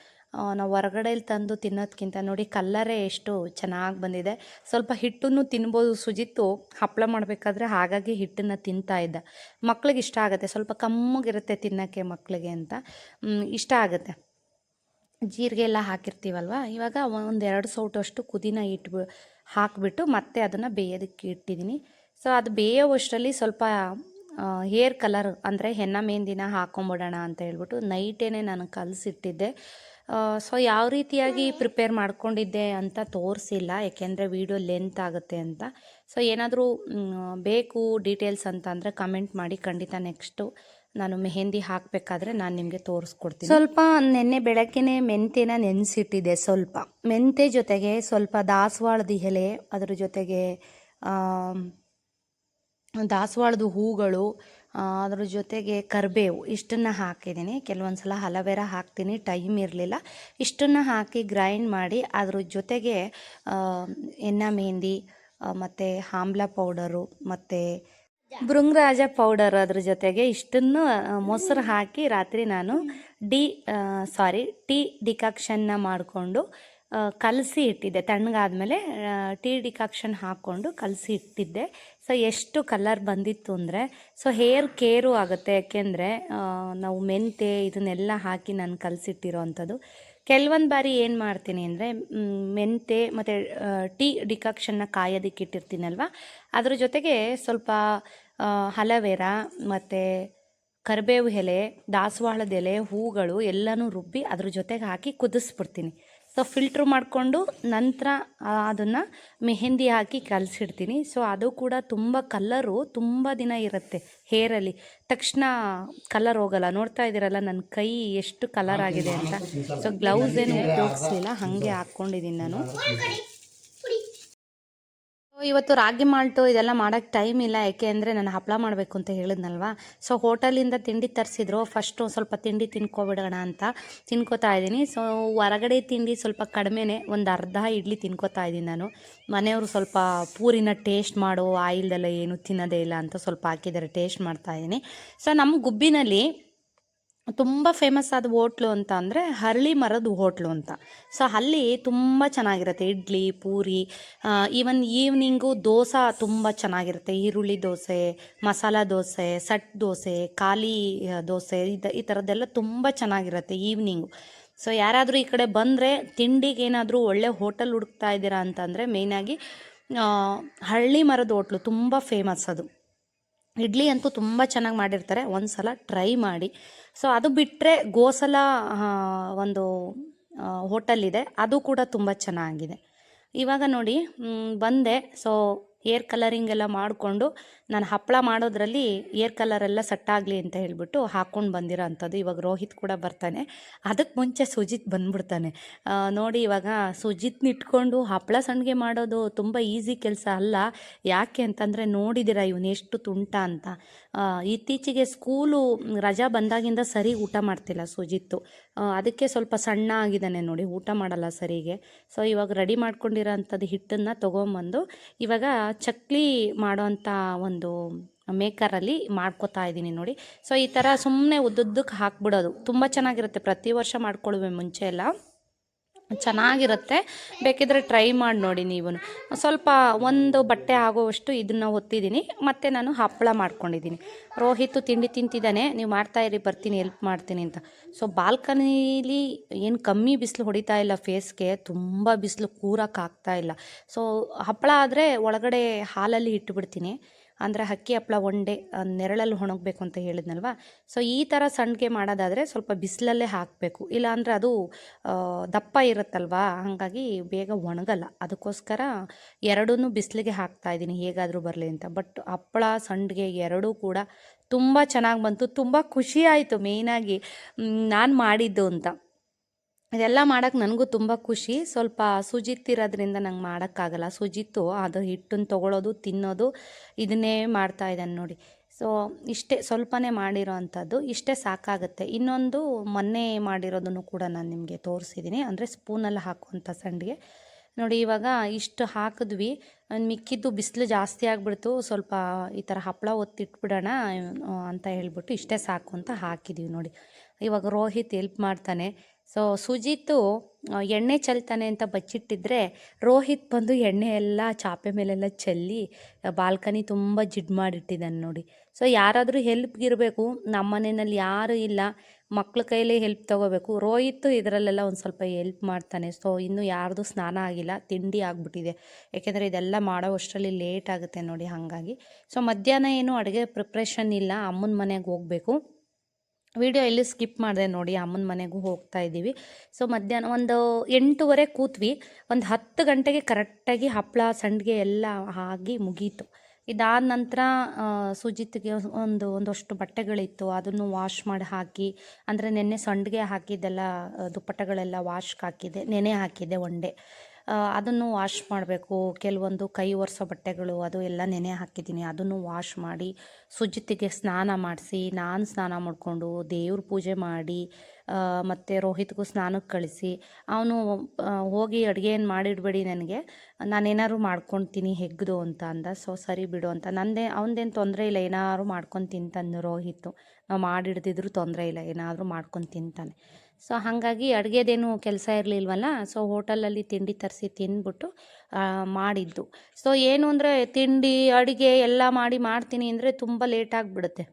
ನಾವು ಹೊರಗಡೆಯಲ್ಲಿ ತಂದು ತಿನ್ನೋದಕ್ಕಿಂತ ನೋಡಿ ಕಲ್ಲರೇ ಎಷ್ಟು ಚೆನ್ನಾಗಿ ಬಂದಿದೆ. ಸ್ವಲ್ಪ ಹಿಟ್ಟನ್ನು ತಿನ್ಬೋದು ಸುಜಿತ್ತು ಹಪ್ಪಳ ಮಾಡಬೇಕಾದ್ರೆ ಹಾಗಾಗಿ ಹಿಟ್ಟನ್ನು ತಿಂತಾ ಇದ್ದ. ಮಕ್ಳಿಗೆ ಇಷ್ಟ ಆಗುತ್ತೆ, ಸ್ವಲ್ಪ ಕಮ್ಮಗಿರುತ್ತೆ ತಿನ್ನೋಕ್ಕೆ ಮಕ್ಕಳಿಗೆ ಅಂತ. ಇಷ್ಟ ಆಗುತ್ತೆ. ಜೀರಿಗೆ ಎಲ್ಲ ಹಾಕಿರ್ತೀವಲ್ವ? ಇವಾಗ ಒಂದೆರಡು ಅಷ್ಟು ಕುದಿನ ಇಟ್ಬಿ, ಹಾಕಿಬಿಟ್ಟು ಮತ್ತೆ ಅದನ್ನು ಬೇಯೋದಕ್ಕೆ ಇಟ್ಟಿದ್ದೀನಿ ಸೊ ಅದು ಬೇಯೋವಷ್ಟರಲ್ಲಿ ಸ್ವಲ್ಪ ಹೇರ್ ಕಲರ್ ಅಂದರೆ ಹೆನ್ನ ಮೆಹಂದಿನ ಹಾಕೊಂಬಿಡೋಣ ಅಂತ ಹೇಳ್ಬಿಟ್ಟು ನೈಟೇನೆ ನಾನು ಕಲಸಿಟ್ಟಿದ್ದೆ. ಸೊ ಯಾವ ರೀತಿಯಾಗಿ ಪ್ರಿಪೇರ್ ಮಾಡ್ಕೊಂಡಿದ್ದೆ ಅಂತ ತೋರಿಸಿಲ್ಲ, ಯಾಕೆಂದರೆ ವಿಡಿಯೋ ಲೆಂತ್ ಆಗುತ್ತೆ ಅಂತ. ಸೊ ಏನಾದರೂ ಬೇಕು ಡೀಟೇಲ್ಸ್ ಅಂತ ಅಂದರೆ ಕಮೆಂಟ್ ಮಾಡಿ ಖಂಡಿತ ನೆಕ್ಸ್ಟು ನಾನು ಮೆಹೆಂದಿ ಹಾಕಬೇಕಾದ್ರೆ ನಾನು ನಿಮಗೆ ತೋರಿಸ್ಕೊಡ್ತೀನಿ. ಸ್ವಲ್ಪ ನೆನ್ನೆ ಬೆಳಗ್ಗೆನೆ ಮೆಂತೆನ ನೆನೆಸಿಟ್ಟಿದ್ದೆ ಸ್ವಲ್ಪ. ಮೆಂತೆ ಜೊತೆಗೆ ಸ್ವಲ್ಪ ದಾಸವಾಳದ ಎಲೆ, ಅದರ ಜೊತೆಗೆ ದಾಸವಾಳದ ಹೂಗಳು ಅದ್ರ ಜೊತೆಗೆ ಕರಿಬೇವು, ಇಷ್ಟನ್ನು ಹಾಕಿದ್ದೀನಿ. ಕೆಲವೊಂದು ಸಲ ಹಲವೆರ ಹಾಕ್ತೀನಿ, ಟೈಮ್ ಇರಲಿಲ್ಲ. ಇಷ್ಟನ್ನು ಹಾಕಿ ಗ್ರೈಂಡ್ ಮಾಡಿ ಅದ್ರ ಜೊತೆಗೆ ಎನ್ನ ಮೆಹಂದಿ ಮತ್ತು ಆಮ್ಲ ಪೌಡರು, ಮತ್ತು ಭೃಂಗರಾಜ ಪೌಡರ್ ಅದ್ರ ಜೊತೆಗೆ ಇಷ್ಟನ್ನು ಮೊಸರು ಹಾಕಿ ರಾತ್ರಿ ನಾನು ಡಿ ಸಾರಿ ಟೀ ಡಿಕಾಕ್ಷನ್ನ ಮಾಡಿಕೊಂಡು ಕಲಸಿ ಇಟ್ಟಿದ್ದೆ. ತಣ್ಣಗಾದ್ಮೇಲೆ ಟೀ ಡಿಕಾಕ್ಷನ್ ಹಾಕ್ಕೊಂಡು ಕಲಸಿ ಇಟ್ಟಿದ್ದೆ. ಸೊ ಎಷ್ಟು ಕಲರ್ ಬಂದಿತ್ತು ಅಂದರೆ ಸೊ ಹೇರ್ ಕೇರು ಆಗುತ್ತೆ. ಯಾಕೆಂದರೆ ನಾವು ಮೆಂತೆ ಇದನ್ನೆಲ್ಲ ಹಾಕಿ ನಾನು ಕಲಸಿಟ್ಟಿರೋ ಅಂಥದ್ದು ಕೆಲವೊಂದು ಬಾರಿ ಏನು ಮಾಡ್ತೀನಿ ಅಂದರೆ ಮೆಂತೆ ಮತ್ತು ಟೀ ಡಿಕಾಕ್ಷನ್ನ ಕಾಯೋದಕ್ಕೆ ಇಟ್ಟಿರ್ತೀನಲ್ವ, ಅದ್ರ ಜೊತೆಗೆ ಸ್ವಲ್ಪ ಹಲವೆರ ಮತ್ತು ಕರಿಬೇವು ಎಲೆ, ದಾಸವಾಳದ ಎಲೆ, ಹೂಗಳು ಎಲ್ಲನೂ ರುಬ್ಬಿ ಅದ್ರ ಜೊತೆಗೆ ಹಾಕಿ ಕುದಿಸ್ಬಿಡ್ತೀನಿ. ಸೊ ಫಿಲ್ಟ್ರ್ ಮಾಡಿಕೊಂಡು ನಂತರ ಅದನ್ನು ಮೆಹೆಂದಿ ಹಾಕಿ ಕಲಸಿಡ್ತೀನಿ. ಸೊ ಅದು ಕೂಡ ತುಂಬ ಕಲ್ಲರು ತುಂಬ ದಿನ ಇರುತ್ತೆ ಹೇರಲ್ಲಿ ತಕ್ಷಣ ಕಲರ್ ಹೋಗಲ್ಲ. ನೋಡ್ತಾ ಇದ್ದೀರಲ್ಲ ನನ್ನ ಕೈ ಎಷ್ಟು ಕಲರ್ ಆಗಿದೆ ಅಂತ. ಸೊ ಗ್ಲೌಸ್ ಏನು ಉಪಯೋಗಿಸ್ಲಿಲ್ಲ, ಹಾಗೆ ಹಾಕ್ಕೊಂಡಿದ್ದೀನಿ ನಾನು. ಇವತ್ತು ರಾಗಿ ಮಾಲ್ಟು ಇದೆಲ್ಲ ಮಾಡೋಕ್ಕೆ ಟೈಮ್ ಇಲ್ಲ. ಯಾಕೆ ಅಂದರೆ ನಾನು ಹಪ್ಪಳ ಮಾಡಬೇಕು ಅಂತ ಹೇಳಿದ್ನಲ್ವಾ? ಸೊ ಹೋಟೆಲಿಂದ ತಿಂಡಿ ತರಿಸಿದ್ರು. ಫಸ್ಟು ಸ್ವಲ್ಪ ತಿಂಡಿ ತಿನ್ಕೊಬಿಡೋಣ ಅಂತ ತಿನ್ಕೋತಾ ಇದ್ದೀನಿ. ಸೊ ಹೊರಗಡೆ ತಿಂಡಿ ಸ್ವಲ್ಪ ಕಡಿಮೆನೇ ಒಂದು ಅರ್ಧ ಇಡ್ಲಿ ತಿನ್ಕೋತಾ ಇದ್ದೀನಿ ನಾನು. ಮನೆಯವರು ಸ್ವಲ್ಪ ಪೂರಿನ ಟೇಸ್ಟ್ ಮಾಡು ಆಯಿಲ್ದೆಲ್ಲ ಏನು ತಿನ್ನೋದೇ ಇಲ್ಲ ಅಂತ ಸ್ವಲ್ಪ ಹಾಕಿದ್ದಾರೆ ಟೇಸ್ಟ್ ಮಾಡ್ತಾ ಇದ್ದೀನಿ. ಸೊ ನಮ್ಮ ಗುಬ್ಬಿನಲ್ಲಿ ತುಂಬ ಫೇಮಸ್ ಆದ ಹೋಟ್ಲು ಅಂತ ಅಂದರೆ ಹರಳಿ ಮರದ ಹೋಟ್ಲು ಅಂತ. ಸೊ ಅಲ್ಲಿ ತುಂಬ ಚೆನ್ನಾಗಿರುತ್ತೆ. ಇಡ್ಲಿ, ಪೂರಿ ಈವನ್ ಈವ್ನಿಂಗು ದೋಸೆ ತುಂಬ ಚೆನ್ನಾಗಿರುತ್ತೆ. ಈರುಳ್ಳಿ ದೋಸೆ, ಮಸಾಲ ದೋಸೆ, ಸಟ್ ದೋಸೆ, ಖಾಲಿ ದೋಸೆ, ಇದು, ಈ ಥರದ್ದೆಲ್ಲ ತುಂಬ ಚೆನ್ನಾಗಿರುತ್ತೆ ಈವ್ನಿಂಗು ಸೊ ಯಾರಾದರೂ ಈ ಕಡೆ ಬಂದರೆ ತಿಂಡಿಗೆ ಏನಾದರೂ ಒಳ್ಳೆ ಹೋಟೆಲ್ ಹುಡುಕ್ತಾ ಇದ್ದೀರಾ ಅಂತಂದರೆ ಮೇಯ್ನಾಗಿ ಹಳ್ಳಿ ಮರದ ಹೋಟ್ಲು ತುಂಬ ಫೇಮಸ್ ಅದು. ಇಡ್ಲಿ ಅಂತೂ ತುಂಬ ಚೆನ್ನಾಗಿ ಮಾಡಿರ್ತಾರೆ ಒಂದು ಸಲ ಟ್ರೈ ಮಾಡಿ. ಸೊ ಅದು ಬಿಟ್ಟರೆ ಗೋಸಲ ಒಂದು ಹೋಟೆಲ್ ಇದೆ, ಅದು ಕೂಡ ತುಂಬ ಚೆನ್ನಾಗಿದೆ. ಇವಾಗ ನೋಡಿ ಬಂದೆ. ಸೊ ಏರ್ ಕಲರಿಂಗ್ ಎಲ್ಲ ಮಾಡಿಕೊಂಡು ನಾನು ಹಪ್ಪಳ ಮಾಡೋದ್ರಲ್ಲಿ ಏರ್ ಕಲರ್ ಎಲ್ಲ ಸೆಟ್ ಆಗಲಿ ಅಂತ ಹೇಳ್ಬಿಟ್ಟು ಹಾಕ್ಕೊಂಡು ಬಂದಿರೋ ಅಂಥದ್ದು. ಇವಾಗ ರೋಹಿತ್ ಕೂಡ ಬರ್ತಾನೆ. ಅದಕ್ಕೆ ಮುಂಚೆ ಸುಜಿತ್ ಬಂದ್ಬಿಡ್ತಾನೆ. ನೋಡಿ ಇವಾಗ ಸುಜಿತ್ನ ಇಟ್ಕೊಂಡು ಹಪ್ಪಳ ಸಂಡಿಗೆ ಮಾಡೋದು ತುಂಬ ಈಸಿ ಕೆಲಸ ಅಲ್ಲ. ಯಾಕೆ ಅಂತಂದರೆ ನೋಡಿದಿರ ಇವನು ಎಷ್ಟು ತುಂಟ ಅಂತ. ಇತ್ತೀಚೆಗೆ ಸ್ಕೂಲು ರಜಾ ಬಂದಾಗಿಂದ ಸರಿ ಊಟ ಮಾಡ್ತಿಲ್ಲ ಸುಜಿತ್ತು. ಅದಕ್ಕೆ ಸ್ವಲ್ಪ ಸಣ್ಣ ಆಗಿದ್ದಾನೆ ನೋಡಿ, ಊಟ ಮಾಡಲ್ಲ ಸರಿಗೆ. ಸೊ, ಇವಾಗ ರೆಡಿ ಮಾಡ್ಕೊಂಡಿರೋ ಅಂಥದ್ದು ಹಿಟ್ಟನ್ನು ತೊಗೊಂಬಂದು ಇವಾಗ ಚಕ್ಲಿ ಮಾಡೋವಂಥ ಒಂದು ಮೇಕರಲ್ಲಿ ಮಾಡ್ಕೋತಾ ಇದ್ದೀನಿ ನೋಡಿ. ಸೊ ಈ ಥರ ಸುಮ್ಮನೆ ಉದ್ದುದ್ದಕ್ಕೆ ಹಾಕ್ಬಿಡೋದು. ತುಂಬ ಚೆನ್ನಾಗಿರುತ್ತೆ. ಪ್ರತಿ ವರ್ಷ ಮಾಡ್ಕೊಳ್ಳುವೆ ಮುಂಚೆ ಎಲ್ಲ. ಚೆನ್ನಾಗಿರುತ್ತೆ. ಬೇಕಿದ್ರೆ ಟ್ರೈ ಮಾಡಿ ನೋಡಿ ನೀವು ಸ್ವಲ್ಪ ಒಂದು ಬಟ್ಟೆ ಆಗೋವಷ್ಟು ಇದನ್ನು ಒತ್ತಿದ್ದೀನಿ ಮತ್ತು ನಾನು ಹಪ್ಪಳ ಮಾಡ್ಕೊಂಡಿದ್ದೀನಿ ರೋಹಿತು ತಿಂಡಿ ತಿಂತಿದ್ದಾನೆ. ನೀವು ಮಾಡ್ತಾ ಇರಿ, ಬರ್ತೀನಿ ಹೆಲ್ಪ್ ಮಾಡ್ತೀನಿ ಅಂತ. ಸೊ ಬಾಲ್ಕನೀಲಿ ಏನು ಕಮ್ಮಿ ಬಿಸಿಲು ಹೊಡಿತಾ ಇಲ್ಲ ಫೇಸ್ಗೆ ತುಂಬ ಬಿಸಿಲು ಕೂರಕ್ಕಾಗ್ತಾ ಇಲ್ಲ. ಸೊ ಹಪ್ಪಳ ಆದರೆ ಒಳಗಡೆ ಹಾಲಲ್ಲಿ ಇಟ್ಬಿಡ್ತೀನಿ. ಅಂದರೆ ಅಕ್ಕಿ ಹಪ್ಪಳ ಒಂಡೆ ನೆರಳಲ್ಲಿ ಒಣಗಬೇಕು ಅಂತ ಹೇಳಿದ್ನಲ್ವ? ಸೊ ಈ ಥರ ಸಂಡಿಗೆ ಮಾಡೋದಾದರೆ ಸ್ವಲ್ಪ ಬಿಸಿಲಲ್ಲೇ ಹಾಕಬೇಕು. ಇಲ್ಲಾಂದರೆ ಅದು ದಪ್ಪ ಇರುತ್ತಲ್ವಾ? ಹಾಗಾಗಿ ಬೇಗ ಒಣಗಲ್ಲ. ಅದಕ್ಕೋಸ್ಕರ ಎರಡೂ ಬಿಸಿಲಿಗೆ ಹಾಕ್ತಾ ಇದ್ದೀನಿ, ಹೇಗಾದರೂ ಬರಲಿ ಅಂತ. ಬಟ್ ಹಪ್ಪಳ ಸಂಡಿಗೆ ಎರಡೂ ಕೂಡ ತುಂಬ ಚೆನ್ನಾಗಿ ಬಂತು. ತುಂಬ ಖುಷಿ ಆಯಿತು ಮೇಯ್ನಾಗಿ ನಾನು ಮಾಡಿದ್ದು ಅಂತ. ಇದೆಲ್ಲ ಮಾಡೋಕ್ಕೆ ನನಗೂ ತುಂಬ ಖುಷಿ. ಸ್ವಲ್ಪ ಸುಜಿತ್ ಇರೋದ್ರಿಂದ ನಂಗೆ ಮಾಡೋಕ್ಕಾಗಲ್ಲ. ಸುಜಿತ್ತು ಅದು ಹಿಟ್ಟನ್ನು ತೊಗೊಳೋದು, ತಿನ್ನೋದು, ಇದನ್ನೇ ಮಾಡ್ತಾ ಇದ್ದಾನೆ ನೋಡಿ. ಸೊ ಇಷ್ಟೇ ಸ್ವಲ್ಪನೇ ಮಾಡಿರೋ ಅಂಥದ್ದು. ಇಷ್ಟೇ ಸಾಕಾಗುತ್ತೆ. ಇನ್ನೊಂದು ಮೊನ್ನೆ ಮಾಡಿರೋದನ್ನು ಕೂಡ ನಾನು ನಿಮಗೆ ತೋರಿಸಿದ್ದೀನಿ ಅಂದರೆ ಸ್ಪೂನಲ್ಲಿ ಹಾಕುವಂಥ ಸಂಡಿಗೆ. ನೋಡಿ, ಇವಾಗ ಇಷ್ಟು ಹಾಕಿದ್ವಿ. ಮಿಕ್ಕಿದ್ದು ಬಿಸಿಲು ಜಾಸ್ತಿ ಆಗಿಬಿಡ್ತು. ಸ್ವಲ್ಪ ಈ ಥರ ಹಪ್ಪಳ ಒತ್ತಿಟ್ಬಿಡೋಣ ಅಂತ ಹೇಳ್ಬಿಟ್ಟು ಇಷ್ಟೇ ಸಾಕು ಅಂತ ಹಾಕಿದ್ದೀವಿ ನೋಡಿ. ಇವಾಗ ರೋಹಿತ್ ಹೆಲ್ಪ್ ಮಾಡ್ತಾನೆ. ಸೊ ಸುಜಿತು ಎಣ್ಣೆ ಚೆಲ್ತಾನೆ ಅಂತ ಬಚ್ಚಿಟ್ಟಿದ್ರೆ ರೋಹಿತ್ ಬಂದು ಎಣ್ಣೆ ಎಲ್ಲ ಚಾಪೆ ಮೇಲೆಲ್ಲ ಚೆಲ್ಲಿ ಬಾಲ್ಕನಿ ತುಂಬ ಜಿಡ್ ಮಾಡಿಟ್ಟಿದ್ದಾನೆ ನೋಡಿ. ಸೊ ಯಾರಾದರೂ ಹೆಲ್ಪ್ಗಿರಬೇಕು ನಮ್ಮ ಮನೆಯಲ್ಲಿ ಯಾರೂ ಇಲ್ಲ, ಮಕ್ಳ ಕೈಲೇ ಹೆಲ್ಪ್ ತೊಗೋಬೇಕು. ರೋಹಿತ್ ಇದರಲ್ಲೆಲ್ಲ ಒಂದು ಸ್ವಲ್ಪ ಹೆಲ್ಪ್ ಮಾಡ್ತಾನೆ. ಸೊ ಇನ್ನೂ ಯಾರ್ದು ಸ್ನಾನ ಆಗಿಲ್ಲ, ತಿಂಡಿ ಆಗಿಬಿಟ್ಟಿದೆ. ಯಾಕೆಂದರೆ ಇದೆಲ್ಲ ಮಾಡೋ ಅಷ್ಟರಲ್ಲಿ ಲೇಟ್ ಆಗುತ್ತೆ ನೋಡಿ ಹಾಗಾಗಿ. ಸೊ ಮಧ್ಯಾಹ್ನ ಏನು ಅಡುಗೆ ಪ್ರಿಪ್ರೇಷನ್ ಇಲ್ಲ, ಅಮ್ಮನ ಮನೆಗೆ ಹೋಗಬೇಕು. ವಿಡಿಯೋ ಇಲ್ಲಿ ಸ್ಕಿಪ್ ಮಾಡಿದೆ ನೋಡಿ, ಅಮ್ಮನ ಮನೆಗೂ ಹೋಗ್ತಾ ಇದ್ದೀವಿ. ಸೊ ಮಧ್ಯಾಹ್ನ ಒಂದು ಎಂಟೂವರೆ ಕೂತ್ವಿ. ಒಂದು ಹತ್ತು ಗಂಟೆಗೆ ಕರೆಕ್ಟಾಗಿ ಹಪ್ಪಳ ಸಂಡಿಗೆ ಎಲ್ಲ ಆಗಿ ಮುಗೀತು. ಇದಾದ ನಂತರ ಸುಜಿತ್ಗೆ ಒಂದು, ಒಂದಷ್ಟು ಬಟ್ಟೆಗಳಿತ್ತು. ಅದನ್ನು ವಾಶ್ ಮಾಡಿ ಹಾಕಿ, ಅಂದರೆ ನೆನ್ನೆ ಸಂಡಿಗೆ ಹಾಕಿದ್ದೆಲ್ಲ ದುಪ್ಪಟ್ಟಗಳೆಲ್ಲ ವಾಶ್ಗೆ ಹಾಕಿದೆ ನೆನೆ ಹಾಕಿದ್ದೆ ಒನ್ ಅದನ್ನು ವಾಶ್ ಮಾಡಬೇಕು. ಕೆಲವೊಂದು ಕೈ ಒರೆಸೋ ಬಟ್ಟೆಗಳು, ಅದು ಎಲ್ಲ ನೆನೆ ಹಾಕಿದ್ದೀನಿ. ಅದನ್ನು ವಾಶ್ ಮಾಡಿ ಸುಜಿತಿಗೆ ಸ್ನಾನ ಮಾಡಿಸಿ, ನಾನು ಸ್ನಾನ ಮಾಡಿಕೊಂಡು ದೇವ್ರ ಪೂಜೆ ಮಾಡಿ ಮತ್ತು ರೋಹಿತ್ಗೂ ಸ್ನಾನಕ್ಕೆ ಕಳಿಸಿ. ಅವನು ಹೋಗಿ ಅಡುಗೆ ಏನು ಮಾಡಿಡಬೇಡಿ ನನಗೆ. ನಾನೇನಾದ್ರು ಮಾಡ್ಕೊತೀನಿ, ಹೆಗ್ದು ಅಂತ ಅಂದ. ಸೊ, ಸರಿ ಬಿಡು ಅಂತ. ನಂದೇ, ಅವನದೇನು ತೊಂದರೆ ಇಲ್ಲ. ಏನಾದ್ರು ಮಾಡ್ಕೊಂಡು ತಿಂತಾನೆ ರೋಹಿತ್ ನಾವು ಮಾಡಿಡ್ದಿದ್ರು ತೊಂದರೆ ಇಲ್ಲ. ಏನಾದರೂ ಮಾಡ್ಕೊಂಡು ತಿಂತಾನೆ. ಸೊ ಹಾಗಾಗಿ ಅಡುಗೆದೇನು ಕೆಲಸ ಇರಲಿಲ್ವಲ್ಲ? ಸೊ ಹೋಟೆಲಲ್ಲಿ ತಿಂಡಿ ತರಿಸಿ ತಿಂದ್ಬಿಟ್ಟು ಮಾಡಿದ್ದು. ಸೊ ಏನು ಅಂದರೆ ತಿಂಡಿ, ಅಡುಗೆ ಎಲ್ಲ ಮಾಡಿ ಮಾಡ್ತೀನಿ ಅಂದರೆ ತುಂಬ ಲೇಟ್ ಆಗಿಬಿಡುತ್ತೆ.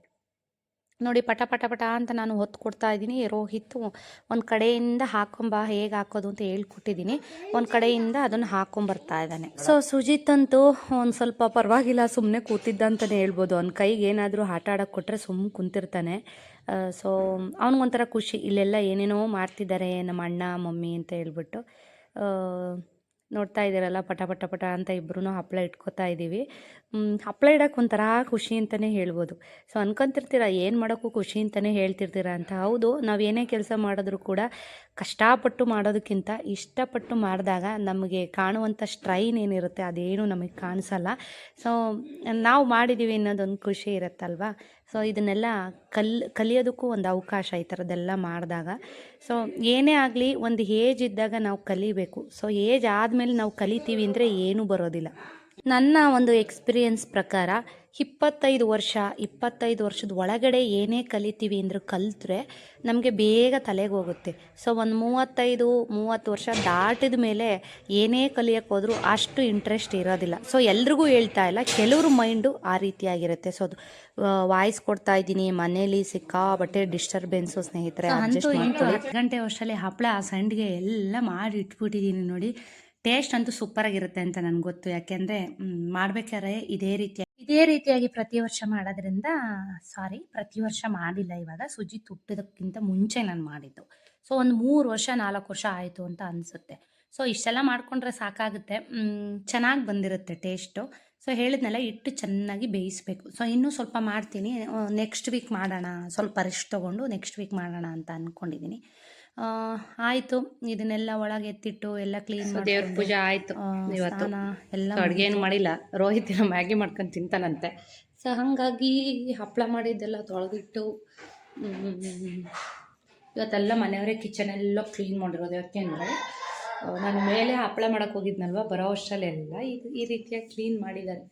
ನೋಡಿ ಪಟ ಪಟ ಪಟ ಅಂತ ನಾನು ಹೊತ್ತು ಕೊಡ್ತಾ ಇದ್ದೀನಿ. ರೋಹಿತ್ ಒಂದು ಕಡೆಯಿಂದ ಹಾಕೊಂಬ ಹೇಗೆ ಹಾಕೋದು ಅಂತ ಹೇಳ್ಕೊಟ್ಟಿದ್ದೀನಿ. ಒಂದು ಕಡೆಯಿಂದ ಅದನ್ನು ಹಾಕೊಂಬರ್ತಾ ಇದ್ದಾನೆ. ಸೊ ಸುಜಿತ್ ಅಂತೂ ಒಂದು ಸ್ವಲ್ಪ ಪರವಾಗಿಲ್ಲ ಸುಮ್ಮನೆ ಕೂತಿದ್ದ ಅಂತಲೇ ಹೇಳ್ಬೋದು. ಅವ್ನ ಕೈಗೆ ಏನಾದರೂ ಆಟ ಆಡೋಕ್ಕೆ ಕೊಟ್ಟರೆ ಸುಮ್ಮನೆ ಕುಂತಿರ್ತಾನೆ. ಸೊ ಅವನಿಗೊಂಥರ ಖುಷಿ. ಇಲ್ಲೆಲ್ಲ ಏನೇನೋ ಮಾಡ್ತಿದ್ದಾರೆ ನಮ್ಮ ಅಣ್ಣ, ಮಮ್ಮಿ ಅಂತ ಹೇಳ್ಬಿಟ್ಟು. ನೋಡ್ತಾ ಇದ್ದೀರಲ್ಲ, ಪಟ ಪಟ ಪಟ ಅಂತ ಇಬ್ಬರೂ ಹಪ್ಪಳ ಇಟ್ಕೋತಾ ಇದ್ದೀವಿ ಹಪ್ಪಳ ಇಡೋಕೆ ಒಂಥರ ಖುಷಿ ಅಂತಲೇ ಹೇಳ್ಬೋದು. ಸೊ ಅನ್ಕೊಂತಿರ್ತೀರ, ಏನು ಮಾಡೋಕ್ಕೂ ಖುಷಿ ಅಂತಲೇ ಹೇಳ್ತಿರ್ತೀರ ಅಂತ. ಹೌದು, ನಾವು ಏನೇ ಕೆಲಸ ಮಾಡಿದ್ರೂ ಕೂಡ ಕಷ್ಟಪಟ್ಟು ಮಾಡೋದಕ್ಕಿಂತ ಇಷ್ಟಪಟ್ಟು ಮಾಡಿದಾಗ ನಮಗೆ ಕಾಣುವಂಥ ಸ್ಟ್ರೈನ್ ಏನಿರುತ್ತೆ ಅದೇನು ನಮಗೆ ಕಾಣಿಸಲ್ಲ. ಸೊ ನಾವು ಮಾಡಿದ್ದೀವಿ ಅನ್ನೋದೊಂದು ಖುಷಿ ಇರುತ್ತಲ್ವಾ? ಸೊ ಇದನ್ನೆಲ್ಲ ಕಲ್, ಕಲಿಯೋದಕ್ಕೂ ಒಂದು ಅವಕಾಶ ಈ ಥರದ್ದೆಲ್ಲ ಮಾಡಿದಾಗ. ಸೊ ಏನೇ ಆಗಲಿ ಒಂದು ಏಜ್ ಇದ್ದಾಗ ನಾವು ಕಲಿಬೇಕು. ಸೊ ಏಜ್ ಆದಮೇಲೆ ನಾವು ಕಲಿತೀವಿ ಅಂದರೆ ಏನೂ ಬರೋದಿಲ್ಲ. ನನ್ನ ಒಂದು ಎಕ್ಸ್ಪೀರಿಯನ್ಸ್ ಪ್ರಕಾರ ಇಪ್ಪತ್ತೈದು ವರ್ಷ ಇಪ್ಪತ್ತೈದು ವರ್ಷದ ಒಳಗಡೆ ಏನೇ ಕಲಿತೀವಿ ಅಂದ್ರೆ ಕಲಿತ್ರೆ ನಮಗೆ ಬೇಗ ತಲೆಗೆ ಹೋಗುತ್ತೆ. ಸೊ ಒಂದು ಮೂವತ್ತೈದು ಮೂವತ್ತು ವರ್ಷ ದಾಟಿದ ಮೇಲೆ ಏನೇ ಕಲಿಯೋಕ್ಕೆ ಹೋದರೂ ಅಷ್ಟು ಇಂಟ್ರೆಸ್ಟ್ ಇರೋದಿಲ್ಲ. ಸೊ ಎಲ್ರಿಗೂ ಹೇಳ್ತಾ ಇಲ್ಲ ಕೆಲವ್ರ ಮೈಂಡು ಆ ರೀತಿಯಾಗಿರುತ್ತೆ ಸೊ ಅದು ವಾಯ್ಸ್ ಕೊಡ್ತಾ ಇದ್ದೀನಿ ಮನೇಲಿ ಸಿಕ್ಕಾಬಟ್ಟೆ ಡಿಸ್ಟರ್ಬೆನ್ಸು ಸ್ನೇಹಿತರೆ ಗಂಟೆ ವರ್ಷದಲ್ಲಿ ಹಪ್ಪಳ ಸಂಡಿಗೆ ಎಲ್ಲ ಮಾಡಿ ಇಟ್ಬಿಟ್ಟಿದ್ದೀನಿ ನೋಡಿ. ಟೇಸ್ಟ್ ಅಂತೂ ಸೂಪರಾಗಿರುತ್ತೆ ಅಂತ ನನಗೆ ಗೊತ್ತು. ಯಾಕೆಂದರೆ ಮಾಡಬೇಕಾದ್ರೆ ಇದೇ ರೀತಿ ಇದೇ ರೀತಿಯಾಗಿ ಪ್ರತಿ ವರ್ಷ ಮಾಡೋದ್ರಿಂದ ಸಾರಿ ಪ್ರತಿ ವರ್ಷ ಮಾಡಿಲ್ಲ ಇವಾಗ. ಸುಜಿ ತುಟ್ಟೋದಕ್ಕಿಂತ ಮುಂಚೆ ನಾನು ಮಾಡಿದ್ದು. ಸೊ ಒಂದು ಮೂರು ವರ್ಷ, ನಾಲ್ಕು ವರ್ಷ ಆಯಿತು ಅಂತ ಅನಿಸುತ್ತೆ. ಸೊ ಇಷ್ಟೆಲ್ಲ ಮಾಡಿಕೊಂಡ್ರೆ ಸಾಕಾಗುತ್ತೆ. ಚೆನ್ನಾಗಿ ಬಂದಿರುತ್ತೆ ಟೇಸ್ಟು ಸೊ ಹೇಳಿದ್ನೆಲ್ಲ ಇಟ್ಟು ಚೆನ್ನಾಗಿ ಬೇಯಿಸಬೇಕು. ಸೊ ಇನ್ನೂ ಸ್ವಲ್ಪ ಮಾಡ್ತೀನಿ. ನೆಕ್ಸ್ಟ್ ವೀಕ್ ಮಾಡೋಣ. ಸ್ವಲ್ಪ ರೆಸ್ಟ್ ತೊಗೊಂಡು ನೆಕ್ಸ್ಟ್ ವೀಕ್ ಮಾಡೋಣ ಅಂತ ಅಂದ್ಕೊಂಡಿದ್ದೀನಿ ಆಯಿತು. ಇದನ್ನೆಲ್ಲ ಒಳಗೆ ಎತ್ತಿಟ್ಟು ಎಲ್ಲ ಕ್ಲೀನ್ ದೇವ್ರ ಪೂಜೆ ಆಯ್ತು. ಇವತ್ತು ಎಲ್ಲ ಅಡುಗೆ ಏನು ಮಾಡಿಲ್ಲ. ರೋಹಿತ್ ಮ್ಯಾಗಿ ಮಾಡ್ಕೊಂಡು ತಿಂತಾನಂತೆ. ಸೊ ಹಾಗಾಗಿ ಹಪ್ಪಳ ಮಾಡಿದ್ದೆಲ್ಲ ತೊಳೆದಿಟ್ಟು ಇವತ್ತೆಲ್ಲ ಮನೆಯವರೇ ಕಿಚನ್ ಎಲ್ಲ ಕ್ಲೀನ್ ಮಾಡಿರೋದು ಯಾಕೆಂದರೆ ನಾನು ಮೇಲೆ ಹಪ್ಪಳ ಮಾಡಕ್ಕೆ ಹೋಗಿದ್ನಲ್ವ? ಬರೋ ವರ್ಷಲ್ಲೆಲ್ಲ ಇದು ಈ ರೀತಿಯಾಗಿ ಕ್ಲೀನ್ ಮಾಡಿದ್ದಾರೆ.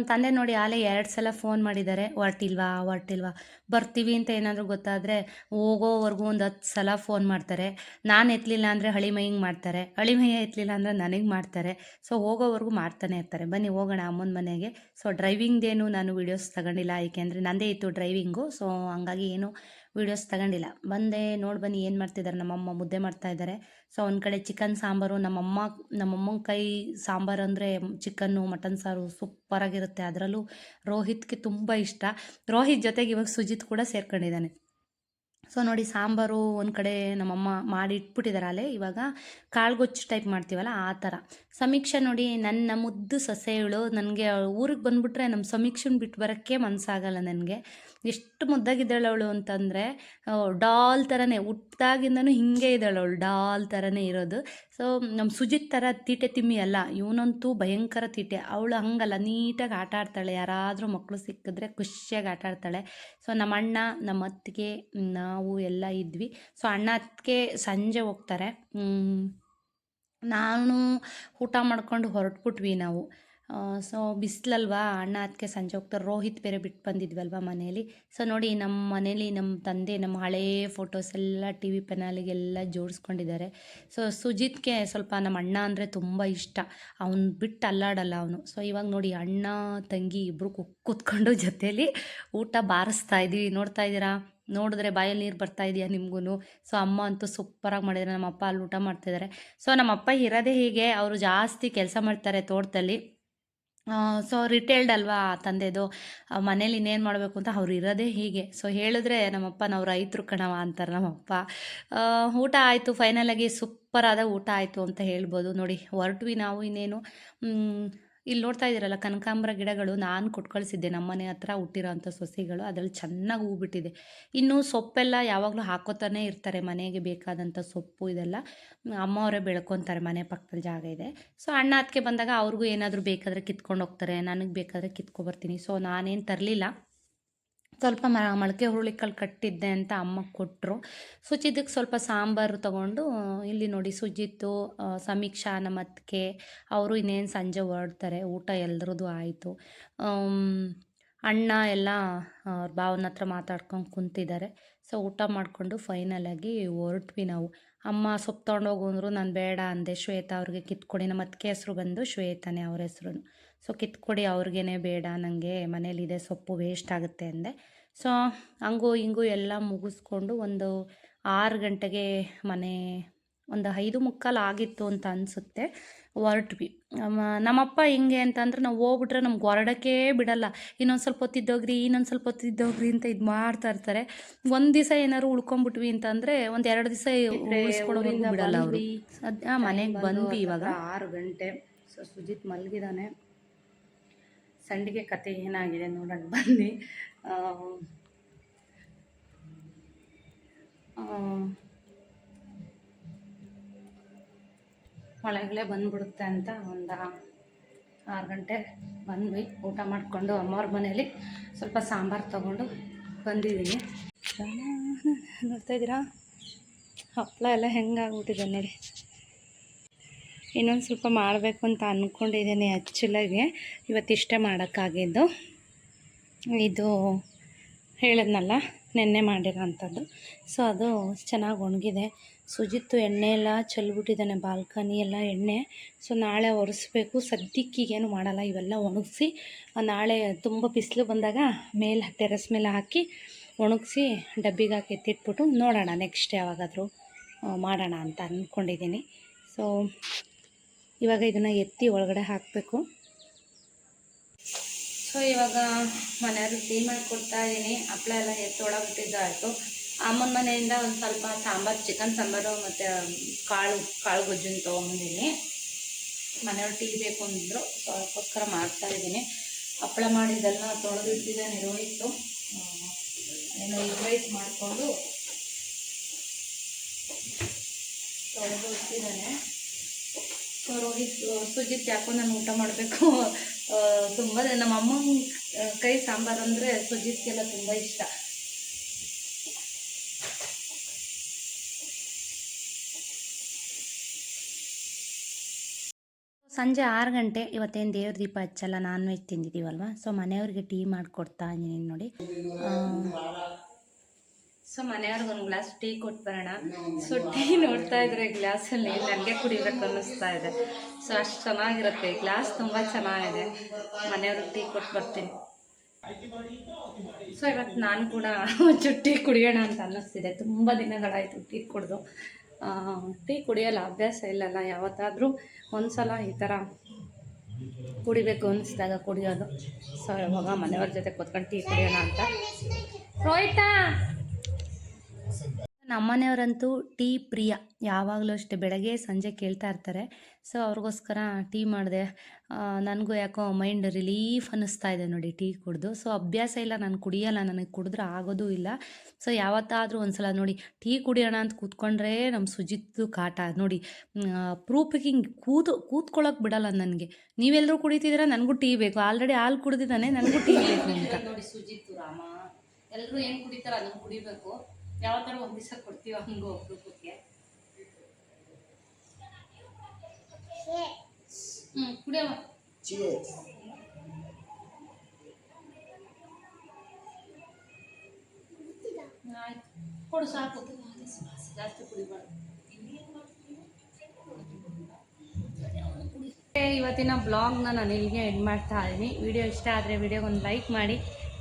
ನಮ್ಮ ತಂದೆ ನೋಡಿ ಆಲೆ ಎರಡು ಸಲ ಫೋನ್ ಮಾಡಿದ್ದಾರೆ, ಹೊರಟಿಲ್ವಾ ಹೊರಟಿಲ್ವಾ, ಬರ್ತೀವಿ ಅಂತ ಏನಾದರೂ ಗೊತ್ತಾದರೆ ಹೋಗೋವರೆಗೂ ಒಂದು ಹತ್ತು ಸಲ ಫೋನ್ ಮಾಡ್ತಾರೆ. ನಾನು ಎತ್ತಲಿಲ್ಲ ಅಂದರೆ ಹಳಿಮೈಂಗೆ ಮಾಡ್ತಾರೆ ಹಳಿಮೈಯ ಎತ್ತಲಿಲ್ಲ ಅಂದರೆ ನನಗೆ ಮಾಡ್ತಾರೆ. ಸೊ ಹೋಗೋವರೆಗೂ ಮಾಡ್ತಾನೆ ಇರ್ತಾರೆ. ಬನ್ನಿ ಹೋಗೋಣ ಅಮ್ಮನ ಮನೆಗೆ. ಸೊ ಡ್ರೈವಿಂಗ್ದೇನು ನಾನು ವೀಡಿಯೋಸ್ ತಗೊಂಡಿಲ್ಲ, ಏಕೆಂದರೆ ನಂದೇ ಇತ್ತು ಡ್ರೈವಿಂಗು ಸೊ ಹಂಗಾಗಿ ಏನು ವೀಡಿಯೋಸ್ ತಗೊಂಡಿಲ್ಲ. ಬಂದೆ, ನೋಡಿ ಬನ್ನಿ ಏನು ಮಾಡ್ತಿದ್ದಾರೆ ನಮ್ಮಮ್ಮ ಮುದ್ದೆ ಮಾಡ್ತಾ ಇದ್ದಾರೆ ಸೊ ಒಂದು ಕಡೆ ಚಿಕನ್ ಸಾಂಬಾರು, ನಮ್ಮಮ್ಮ, ನಮ್ಮಮ್ಮನ ಕೈ ಸಾಂಬಾರು ಅಂದರೆ ಚಿಕನ್ನು ಮಟನ್ ಸಾರು ಸೂಪರಾಗಿರುತ್ತೆ ಅದರಲ್ಲೂ ರೋಹಿತ್ಗೆ ತುಂಬ ಇಷ್ಟ. ರೋಹಿತ್ ಜೊತೆಗೆ ಇವಾಗ ಸುಜಿತ್ ಕೂಡ ಸೇರ್ಕೊಂಡಿದ್ದಾನೆ. ಸೊ ನೋಡಿ ಸಾಂಬಾರು ಒಂದು ಕಡೆ ನಮ್ಮಮ್ಮ ಮಾಡಿ ಇಟ್ಬಿಟ್ಟಿದ್ದಾರೆ ಅಲ್ಲೇ ಇವಾಗ ಕಾಳುಗೊಚ್ಚು ಟೈಪ್ ಮಾಡ್ತೀವಲ್ಲ, ಆ ಥರ ಸಮೀಕ್ಷೆ ನೋಡಿ ನನ್ನ ಮುದ್ದು ಸೊಸೆಗಳು ನನಗೆ ಊರಿಗೆ ಬಂದುಬಿಟ್ರೆ ನಮ್ಮ ಸಮೀಕ್ಷೆನ ಬಿಟ್ಟು ಬರೋಕ್ಕೆ ಮನಸ್ಸಾಗಲ್ಲ ನನಗೆ. ಎಷ್ಟು ಮುದ್ದಾಗಿದ್ದಾಳೆ ಅವಳು ಅಂತಂದರೆ ಡಾಲ್ ಥರನೇ ಹುಟ್ಟಾಗಿಂದನೂ ಹಿಂಗೆ ಇದ್ದಾಳೆ ಅವಳು, ಡಾಲ್ ಥರನೇ ಇರೋದು. ಸೊ, ನಮ್ಮ ಸುಜಿತ್ ಥರ ತೀಟೆ ತಿಮ್ಮಿ ಅಲ್ಲ, ಇವನಂತೂ ಭಯಂಕರ ತೀಟೆ. ಅವಳು ಹಂಗಲ್ಲ, ನೀಟಾಗಿ ಆಟ ಆಡ್ತಾಳೆ. ಯಾರಾದರೂ ಮಕ್ಕಳು ಸಿಕ್ಕಿದ್ರೆ ಖುಷಿಯಾಗಿ ಆಟ ಆಡ್ತಾಳೆ. ಸೊ, ನಮ್ಮ ಅಣ್ಣ, ನಮ್ಮ ಅತ್ತಿಗೆ, ನಾವು ಎಲ್ಲ ಇದ್ವಿ. ಸೊ, ಅಣ್ಣ ಅತ್ತಿಗೆ ಸಂಜೆ ಹೋಗ್ತಾರೆ. ನಾನು ಊಟ ಮಾಡ್ಕೊಂಡು ಹೊರಟ್ಬಿಟ್ವಿ ನಾವು. ಸೊ ಬಿಸಿಲಲ್ವಾ? ಅಣ್ಣ ಅದಕ್ಕೆ ಸಂಜೆ ಹೋಗ್ತಾರೆ ರೋಹಿತ್ ಬೇರೆ ಬಿಟ್ಟು ಬಂದಿದ್ವಲ್ವ ಮನೇಲಿ ಸೊ ನೋಡಿ ನಮ್ಮ ಮನೇಲಿ ನಮ್ಮ ತಂದೆ, ನಮ್ಮ ಹಳೇ ಫೋಟೋಸ್ ಎಲ್ಲ ಟಿ ವಿ ಪೆನಾಲಿಗೆಲ್ಲ ಜೋಡಿಸ್ಕೊಂಡಿದ್ದಾರೆ. ಸೊ ಸುಜಿತ್ಗೆ ಸ್ವಲ್ಪ ನಮ್ಮ ಅಣ್ಣ ಅಂದರೆ ತುಂಬ ಇಷ್ಟ. ಅವ್ನು ಬಿಟ್ಟು ಅಲ್ಲಾಡಲ್ಲ ಅವನು. ಸೊ ಇವಾಗ ನೋಡಿ ಅಣ್ಣ, ತಂಗಿ ಇಬ್ಬರು ಕೂತ್ಕೊಂಡು ಜೊತೇಲಿ ಊಟ ಬಾರಿಸ್ತಾ ಇದ್ದೀವಿ ನೋಡ್ತಾ ಇದ್ದೀರಾ? ನೋಡಿದ್ರೆ ಬಾಯಲ್ಲಿ ನೀರು ಬರ್ತಾ ಇದೆಯಾ ನಿಮಗೂ ಸೊ, ಅಮ್ಮ ಅಂತೂ ಸೂಪರಾಗಿ ಮಾಡಿದ್ದಾರೆ ನಮ್ಮ ಅಪ್ಪ ಅಲ್ಲಿ ಊಟ ಮಾಡ್ತಿದ್ದಾರೆ ಸೊ, ನಮ್ಮ ಅಪ್ಪ ಇರೋದೇ ಹೀಗೆ. ಅವರು ಜಾಸ್ತಿ ಕೆಲಸ ಮಾಡ್ತಾರೆ ತೋಟದಲ್ಲಿ. ಸೊ ರಿಟೇಲ್ಡ್ ಅಲ್ವಾ ತಂದೆದು? ಮನೇಲಿ ಇನ್ನೇನು ಮಾಡಬೇಕು ಅಂತ ಅವ್ರು ಇರೋದೇ ಹೀಗೆ. ಸೊ, ಹೇಳಿದ್ರೆ ನಮ್ಮಪ್ಪ ನಾವು ರೈತರು ಕಣವ ಅಂತಾರೆ ನಮ್ಮಪ್ಪ ಊಟ ಆಯಿತು. ಫೈನಲಾಗಿ ಸೂಪರಾದ ಊಟ ಆಯಿತು ಅಂತ ಹೇಳ್ಬೋದು. ನೋಡಿ, ಹೊರಟ್ವಿ ನಾವು ಇನ್ನೇನು. ಇಲ್ಲಿ ನೋಡ್ತಾ ಇದ್ದೀರಲ್ಲ, ಕನಕಾಂಬರ ಗಿಡಗಳು ನಾನು ಕೊಟ್ಟು ಕಳಿಸಿದ್ದೆ ನಮ್ಮನೆ ಹತ್ರ ಹುಟ್ಟಿರೋಂಥ ಸೊಸೆಗಳು, ಅದರಲ್ಲಿ ಚೆನ್ನಾಗಿ ಹೂ ಬಿಟ್ಟಿದೆ ಇನ್ನು ಸೊಪ್ಪೆಲ್ಲ ಯಾವಾಗಲೂ ಹಾಕೋತಾನೆ ಇರ್ತಾರೆ. ಮನೆಗೆ ಬೇಕಾದಂಥ ಸೊಪ್ಪು ಇದೆಲ್ಲ ಅಮ್ಮವರೇ ಬೆಳ್ಕೊತಾರೆ ಮನೆ ಪಕ್ಕದಲ್ಲಿ ಜಾಗ ಇದೆ. ಸೊ ಅಣ್ಣ ಅದಕ್ಕೆ ಬಂದಾಗ ಅವ್ರಿಗೂ ಏನಾದರೂ ಬೇಕಾದರೆ ಕಿತ್ಕೊಂಡು ಹೋಗ್ತಾರೆ ನನಗೆ ಬೇಕಾದರೆ ಕಿತ್ಕೊಬರ್ತೀನಿ. ಸೊ ನಾನೇನು ತರಲಿಲ್ಲ. ಸ್ವಲ್ಪ ಮ ಮೊಳಕೆ ಹುರುಳಿಕಾಳು ಕಟ್ಟಿದ್ದೆ ಅಂತ ಅಮ್ಮ ಕೊಟ್ಟರು ಸುಜಿತಕ್ಕೆ ಸ್ವಲ್ಪ ಸಾಂಬಾರು ತಗೊಂಡು, ಇಲ್ಲಿ ನೋಡಿ ಸುಜಿತ್ತು ಸಮೀಕ್ಷಾ ನಮ್ಮ ಅತ್ತಿಗೆ ಅವರು ಇನ್ನೇನು ಸಂಜೆ ಹೊರಡ್ತಾರೆ, ಊಟ ಎಲ್ಲರದ್ದು ಆಯಿತು. ಅಣ್ಣ ಎಲ್ಲ ಅವ್ರ ಭಾವನ ಹತ್ರ ಮಾತಾಡ್ಕೊಂಡು ಕುಂತಿದ್ದಾರೆ. ಸೊ, ಊಟ ಮಾಡಿಕೊಂಡು ಫೈನಲಾಗಿ ಹೊರಟ್ವಿ ನಾವು. ಅಮ್ಮ ಸೊಪ್ಪು ತೊಗೊಂಡೋಗು ಅಂದರು ನಾನು ಬೇಡ ಅಂದೆ ಶ್ವೇತಾ ಅವ್ರಿಗೆ ಕಿತ್ಕೊಡಿ ನಮ್ಮ ಅತ್ತಿಗೆ ಹೆಸರು ಬಂದು ಶ್ವೇತಾನೇ ಅವ್ರ ಹೆಸ್ರು ಸೊ ಕಿತ್ಕೊಡಿ ಅವ್ರಿಗೇನೆ ಬೇಡ ನನಗೆ ಮನೇಲಿದೆ ಸೊಪ್ಪು ವೇಸ್ಟ್ ಆಗುತ್ತೆ ಅಂದೆ. ಸೊ ಹಂಗೂ ಹಿಂಗೂ ಎಲ್ಲ ಮುಗಿಸ್ಕೊಂಡು ಒಂದು ಆರು ಗಂಟೆಗೆ ಮನೆ ಒಂದು ಐದು ಮುಕ್ಕಾಲು ಆಗಿತ್ತು ಅಂತ ಅನಿಸುತ್ತೆ ಹೊರಟ್ವಿ ನಮ್ಮ- ನಮ್ಮಪ್ಪ ಹಿಂಗೆ ಅಂತಂದ್ರೆ ನಾವು ಹೋಗ್ಬಿಟ್ರೆ ನಮ್ಗೆ ಹೊರಡೋಕ್ಕೇ ಬಿಡಲ್ಲ. ಇನ್ನೊಂದು ಸ್ವಲ್ಪ ಹೊತ್ತಿದ್ದೋಗ್ರಿ ಇನ್ನೊಂದು ಸ್ವಲ್ಪ ಹೊತ್ತಿದ್ದೋಗ್ರಿ ಅಂತ ಇದು ಮಾಡ್ತಾ ಇರ್ತಾರೆ. ಒಂದು ದಿವಸ ಏನಾದ್ರು ಉಳ್ಕೊಂಬಿಟ್ವಿ ಅಂತಂದರೆ ಒಂದು ಎರಡು ದಿವಸ ಉಳಿಸ್ಕೊಡೋದ್ರಿಂದ ಬಿಡಲ್ಲ ಅವರು. ಸದ್ಯ ಮನೆಗೆ ಬಂದ್ವಿ ಇವಾಗ. ಆರು ಗಂಟೆ. ಸೊ ಸುಜಿತ್ ಮಲಗಿದಾನೆ. ಸಂಡಿಗೆ ಕತೆ ಏನಾಗಿದೆ ನೋಡೋಣ, ಬನ್ನಿ. ಮಳೆಗಳೇ ಬಂದ್ಬಿಡುತ್ತೆ ಅಂತ ಒಂದು ಆರು ಗಂಟೆ ಬಂದ್ವಿ. ಊಟ ಮಾಡಿಕೊಂಡು ಅಮ್ಮವ್ರ ಮನೇಲಿ ಸ್ವಲ್ಪ ಸಾಂಬಾರು ತೊಗೊಂಡು ಬಂದಿದ್ದೀನಿ. ನೋಡ್ತಾ ಇದ್ದೀರಾ? ಹಪ್ಪಳ ಎಲ್ಲ ಹೆಂಗಾಗ್ಬಿಟ್ಟಿದೆ ನೋಡಿ. ಇನ್ನೊಂದು ಸ್ವಲ್ಪ ಮಾಡಬೇಕು ಅಂತ ಅಂದ್ಕೊಂಡಿದ್ದೀನಿ ಆ್ಯಕ್ಚುಲಾಗಿ ಇವತ್ತಿಷ್ಟೇ ಮಾಡೋಕ್ಕಾಗಿದ್ದು. ಇದು ಹೇಳಿದ್ನಲ್ಲ, ನೆನ್ನೆ ಮಾಡಿರೋ ಅಂಥದ್ದು ಸೊ, ಅದು ಚೆನ್ನಾಗಿ ಒಣಗಿದೆ. ಸುಜಿತ್ತು ಎಣ್ಣೆ ಎಲ್ಲ ಚೆಲ್ಬಿಟ್ಟಿದ್ದಾನೆ, ಬಾಲ್ಕನಿ ಎಲ್ಲ ಎಣ್ಣೆ. ಸೊ, ನಾಳೆ ಒರೆಸ್ಬೇಕು. ಸದ್ಯಕ್ಕೀಗೇನು ಮಾಡಲ್ಲ, ಇವೆಲ್ಲ ಒಣಗಿಸಿ ನಾಳೆ ತುಂಬ ಬಿಸಿಲು ಬಂದಾಗ ಮೇಲೆ ಟೆರೆಸ್ ಮೇಲೆ ಹಾಕಿ ಒಣಗಿಸಿ ಡಬ್ಬಿಗೆ ಹಾಕಿ ಎತ್ತಿಟ್ಬಿಟ್ಟು ನೋಡೋಣ, ನೆಕ್ಸ್ಟ್ ಯಾವಾಗಾದರೂ ಮಾಡೋಣ ಅಂತ ಅಂದ್ಕೊಂಡಿದ್ದೀನಿ ಸೊ ಇವಾಗ ಇದನ್ನು ಎತ್ತಿ ಒಳಗಡೆ ಹಾಕಬೇಕು. ಸೊ ಇವಾಗ ಮನೆಯವ್ರಿಗೆ ಟೀ ಮಾಡಿಕೊಡ್ತಾ ಇದ್ದೀನಿ ಹಪ್ಪಳ ಎಲ್ಲ ಎತ್ತೊಳಗಿಟ್ಟಿದ್ದು ಆಯಿತು. ಅಮ್ಮನ ಮನೆಯಿಂದ ಒಂದು ಸ್ವಲ್ಪ ಸಾಂಬಾರು ಚಿಕನ್ ಸಾಂಬಾರು ಮತ್ತು ಕಾಳು ಕಾಳು ಗೊಜ್ಜನ್ನು ತೊಗೊಂಬಂದಿನಿ. ಮನೆಯವ್ರು ಟೀ ಬೇಕು ಅಂದರು. ಸೊ ಅದಕ್ಕೋಸ್ಕರ ಮಾಡ್ತಾ ಇದ್ದೀನಿ ಹಪ್ಪಳ ಮಾಡಿದ್ದೆಲ್ಲ ತೊಳೆದಿಟ್ಟಿದ್ದೆ ಆ, ಏನೋ ಎಗ್ ರೈಸ್ ಮಾಡಿಕೊಂಡು ತೊಳೆದು ಇಟ್ಟಿದ್ದಾನೆ. ಸೊ ರೋಹಿತ್ ಸುಜಿತ್ ಯಾಕೋ ನಾನು ಊಟ ಮಾಡಬೇಕು. ತುಂಬ ನಮ್ಮ ಅಮ್ಮನ ಕೈ ಸಾಂಬಾರು ಅಂದರೆ ಸುಜಿತ್ಗೆಲ್ಲ ತುಂಬ ಇಷ್ಟ. ಸಂಜೆ ಆರು ಗಂಟೆ ಇವತ್ತೇನು ದೇವ್ರ ದೀಪ ಹಚ್ಚಲ್ಲ, ನಾನ್ ವೆಜ್ ತಿಂದಿದ್ದೀವಲ್ವ? ಸೊ ಮನೆಯವ್ರಿಗೆ ಟೀ ಮಾಡಿಕೊಡ್ತಾ ಇದ್ದೀನಿ ನೋಡಿ. ಸೊ ಮನೆಯವ್ರಿಗೆ ಒಂದು ಗ್ಲಾಸ್ ಟೀ ಕೊಟ್ಟು ಬರೋಣ. ಸೊ ಟೀ ನೋಡ್ತಾ ಇದ್ರೆ ಗ್ಲಾಸಲ್ಲಿ ನನಗೆ ಕುಡಿಬೇಕು ಅನ್ನಿಸ್ತಾ ಇದೆ. ಸೊ ಅಷ್ಟು ಚೆನ್ನಾಗಿರುತ್ತೆ. ಗ್ಲಾಸ್ ತುಂಬ ಚೆನ್ನಾಗಿದೆ. ಮನೆಯವ್ರಿಗೆ ಟೀ ಕೊಟ್ಟು ಬರ್ತೀನಿ. ಸೊ ಇವತ್ತು ನಾನು ಕೂಡ ಒಂಚೂರು ಟೀ ಕುಡಿಯೋಣ ಅಂತ ಅನ್ನಿಸ್ತಿದೆ. ತುಂಬ ದಿನಗಳಾಯಿತು ಟೀ ಕುಡಿದು. ಟೀ ಕುಡಿಯೋಲ್ಲ, ಅಭ್ಯಾಸ ಇಲ್ಲಲ್ಲ. ಯಾವತ್ತಾದರೂ ಒಂದು ಸಲ ಈ ಥರ ಕುಡಿಬೇಕು ಅನ್ನಿಸಿದಾಗ ಕುಡಿಯೋದು. ಸೊ ಇವಾಗ ಮನೆಯವ್ರ ಜೊತೆ ಕೂತ್ಕೊಂಡು ಟೀ ಕುಡಿಯೋಣ ಅಂತ. ರೋಹಿತಾ! ನಮ್ಮನೆಯವರಂತೂ ಟೀ ಪ್ರಿಯ. ಯಾವಾಗಲೂ ಅಷ್ಟೆ. ಬೆಳಗ್ಗೆ, ಸಂಜೆ ಕೇಳ್ತಾ ಇರ್ತಾರೆ. ಸೊ, ಅವ್ರಿಗೋಸ್ಕರ ಟೀ ಮಾಡಿದೆ. ನನಗೂ ಯಾಕೋ ಮೈಂಡ್ ರಿಲೀಫ್ ಅನ್ನಿಸ್ತಾ ಇದೆ ನೋಡಿ ಟೀ ಕುಡಿದು. ಸೊ, ಅಭ್ಯಾಸ ಇಲ್ಲ. ನಾನು ಕುಡಿಯಲ್ಲ. ನನಗೆ ಕುಡಿದ್ರೆ ಆಗೋದೂ ಇಲ್ಲ. ಸೊ, ಯಾವತ್ತಾದರೂ ಒಂದ್ಸಲ ನೋಡಿ, ಟೀ ಕುಡಿಯೋಣ ಅಂತ ಕೂತ್ಕೊಂಡ್ರೆ ನಮ್ಮ ಸುಜಿತ್ತು ಕಾಟ. ನೋಡಿ ಪ್ರೂಫಿಗೆ ಹಿಂಗೆ ಕೂತು ಕೂತ್ಕೊಳ್ಳೋಕೆ ಬಿಡಲ್ಲ ನನಗೆ. ನೀವೆಲ್ಲರೂ ಕುಡಿತಿದ್ದೀರಾ? ನನಗೂ ಟೀ ಬೇಕು. ಆಲ್ರೆಡಿ ಹಾಲು ಕುಡಿದಿದ್ದಾನೆ. ನನಗೂ ಟೀ ಬೇಕು ಅಂತ. ನೋಡಿ ಸುಜಿತ್ತು ರಾಮ. ಎಲ್ಲರೂ ಏನು ಕುಡಿತಾರ ಅದನ್ನು ಕುಡಿಬೇಕು. ಯಾವತ್ತಾರು ಒಂದು ದಿವಸ ಕೊಡ್ತೀವೋ ಹಂಗೆ ಒಬ್ಬೊಬ್ಬಕ್ಕೆ ಹ್ಞೂ ಕುಡಿಯಮ್ಮ. ಆಯ್ತು. ಕೊಡು ಸಾಕು. ಜಾಸ್ತಿ ಕುಡಿಬಾರ್ದು. ಇವತ್ತಿನ ಬ್ಲಾಗ್ನ ನಾನು ಇಲ್ಲಿಗೆ ಎಂಡ್ ಮಾಡ್ತಾ ಇದ್ದೀನಿ. ವಿಡಿಯೋ ಇಷ್ಟ ಆದರೆ ವಿಡಿಯೋಗೆ ಒಂದು ಲೈಕ್ ಮಾಡಿ.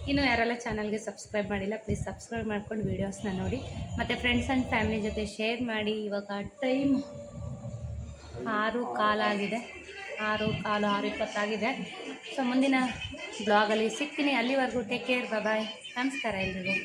ಇನ್ನು ಯಾರೆಲ್ಲ ಚಾನಲ್ಗೆ ಸಬ್ಸ್ಕ್ರೈಬ್ ಮಾಡಿಲ್ಲ ಪ್ಲೀಸ್ ಸಬ್ಸ್ಕ್ರೈಬ್ ಮಾಡ್ಕೊಂಡು ವೀಡಿಯೋಸ್ನ ನೋಡಿ. ಮತ್ತು ಫ್ರೆಂಡ್ಸ್ ಆ್ಯಂಡ್ ಫ್ಯಾಮಿಲಿ ಜೊತೆ ಶೇರ್ ಮಾಡಿ. ಇವಾಗ ಟೈಮ್ ಆರು ಕಾಲಾಗಿದೆ ಆರು ಕಾಲು, ಆರು ಇಪ್ಪತ್ತಾಗಿದೆ ಸೊ ಮುಂದಿನ ಬ್ಲಾಗಲ್ಲಿ ಸಿಗ್ತೀನಿ. ಅಲ್ಲಿವರೆಗೂ ಟೇಕ್ ಕೇರ್ ಬಾಯ್ ನಮಸ್ಕಾರ ಎಲ್ರಿಗೂ.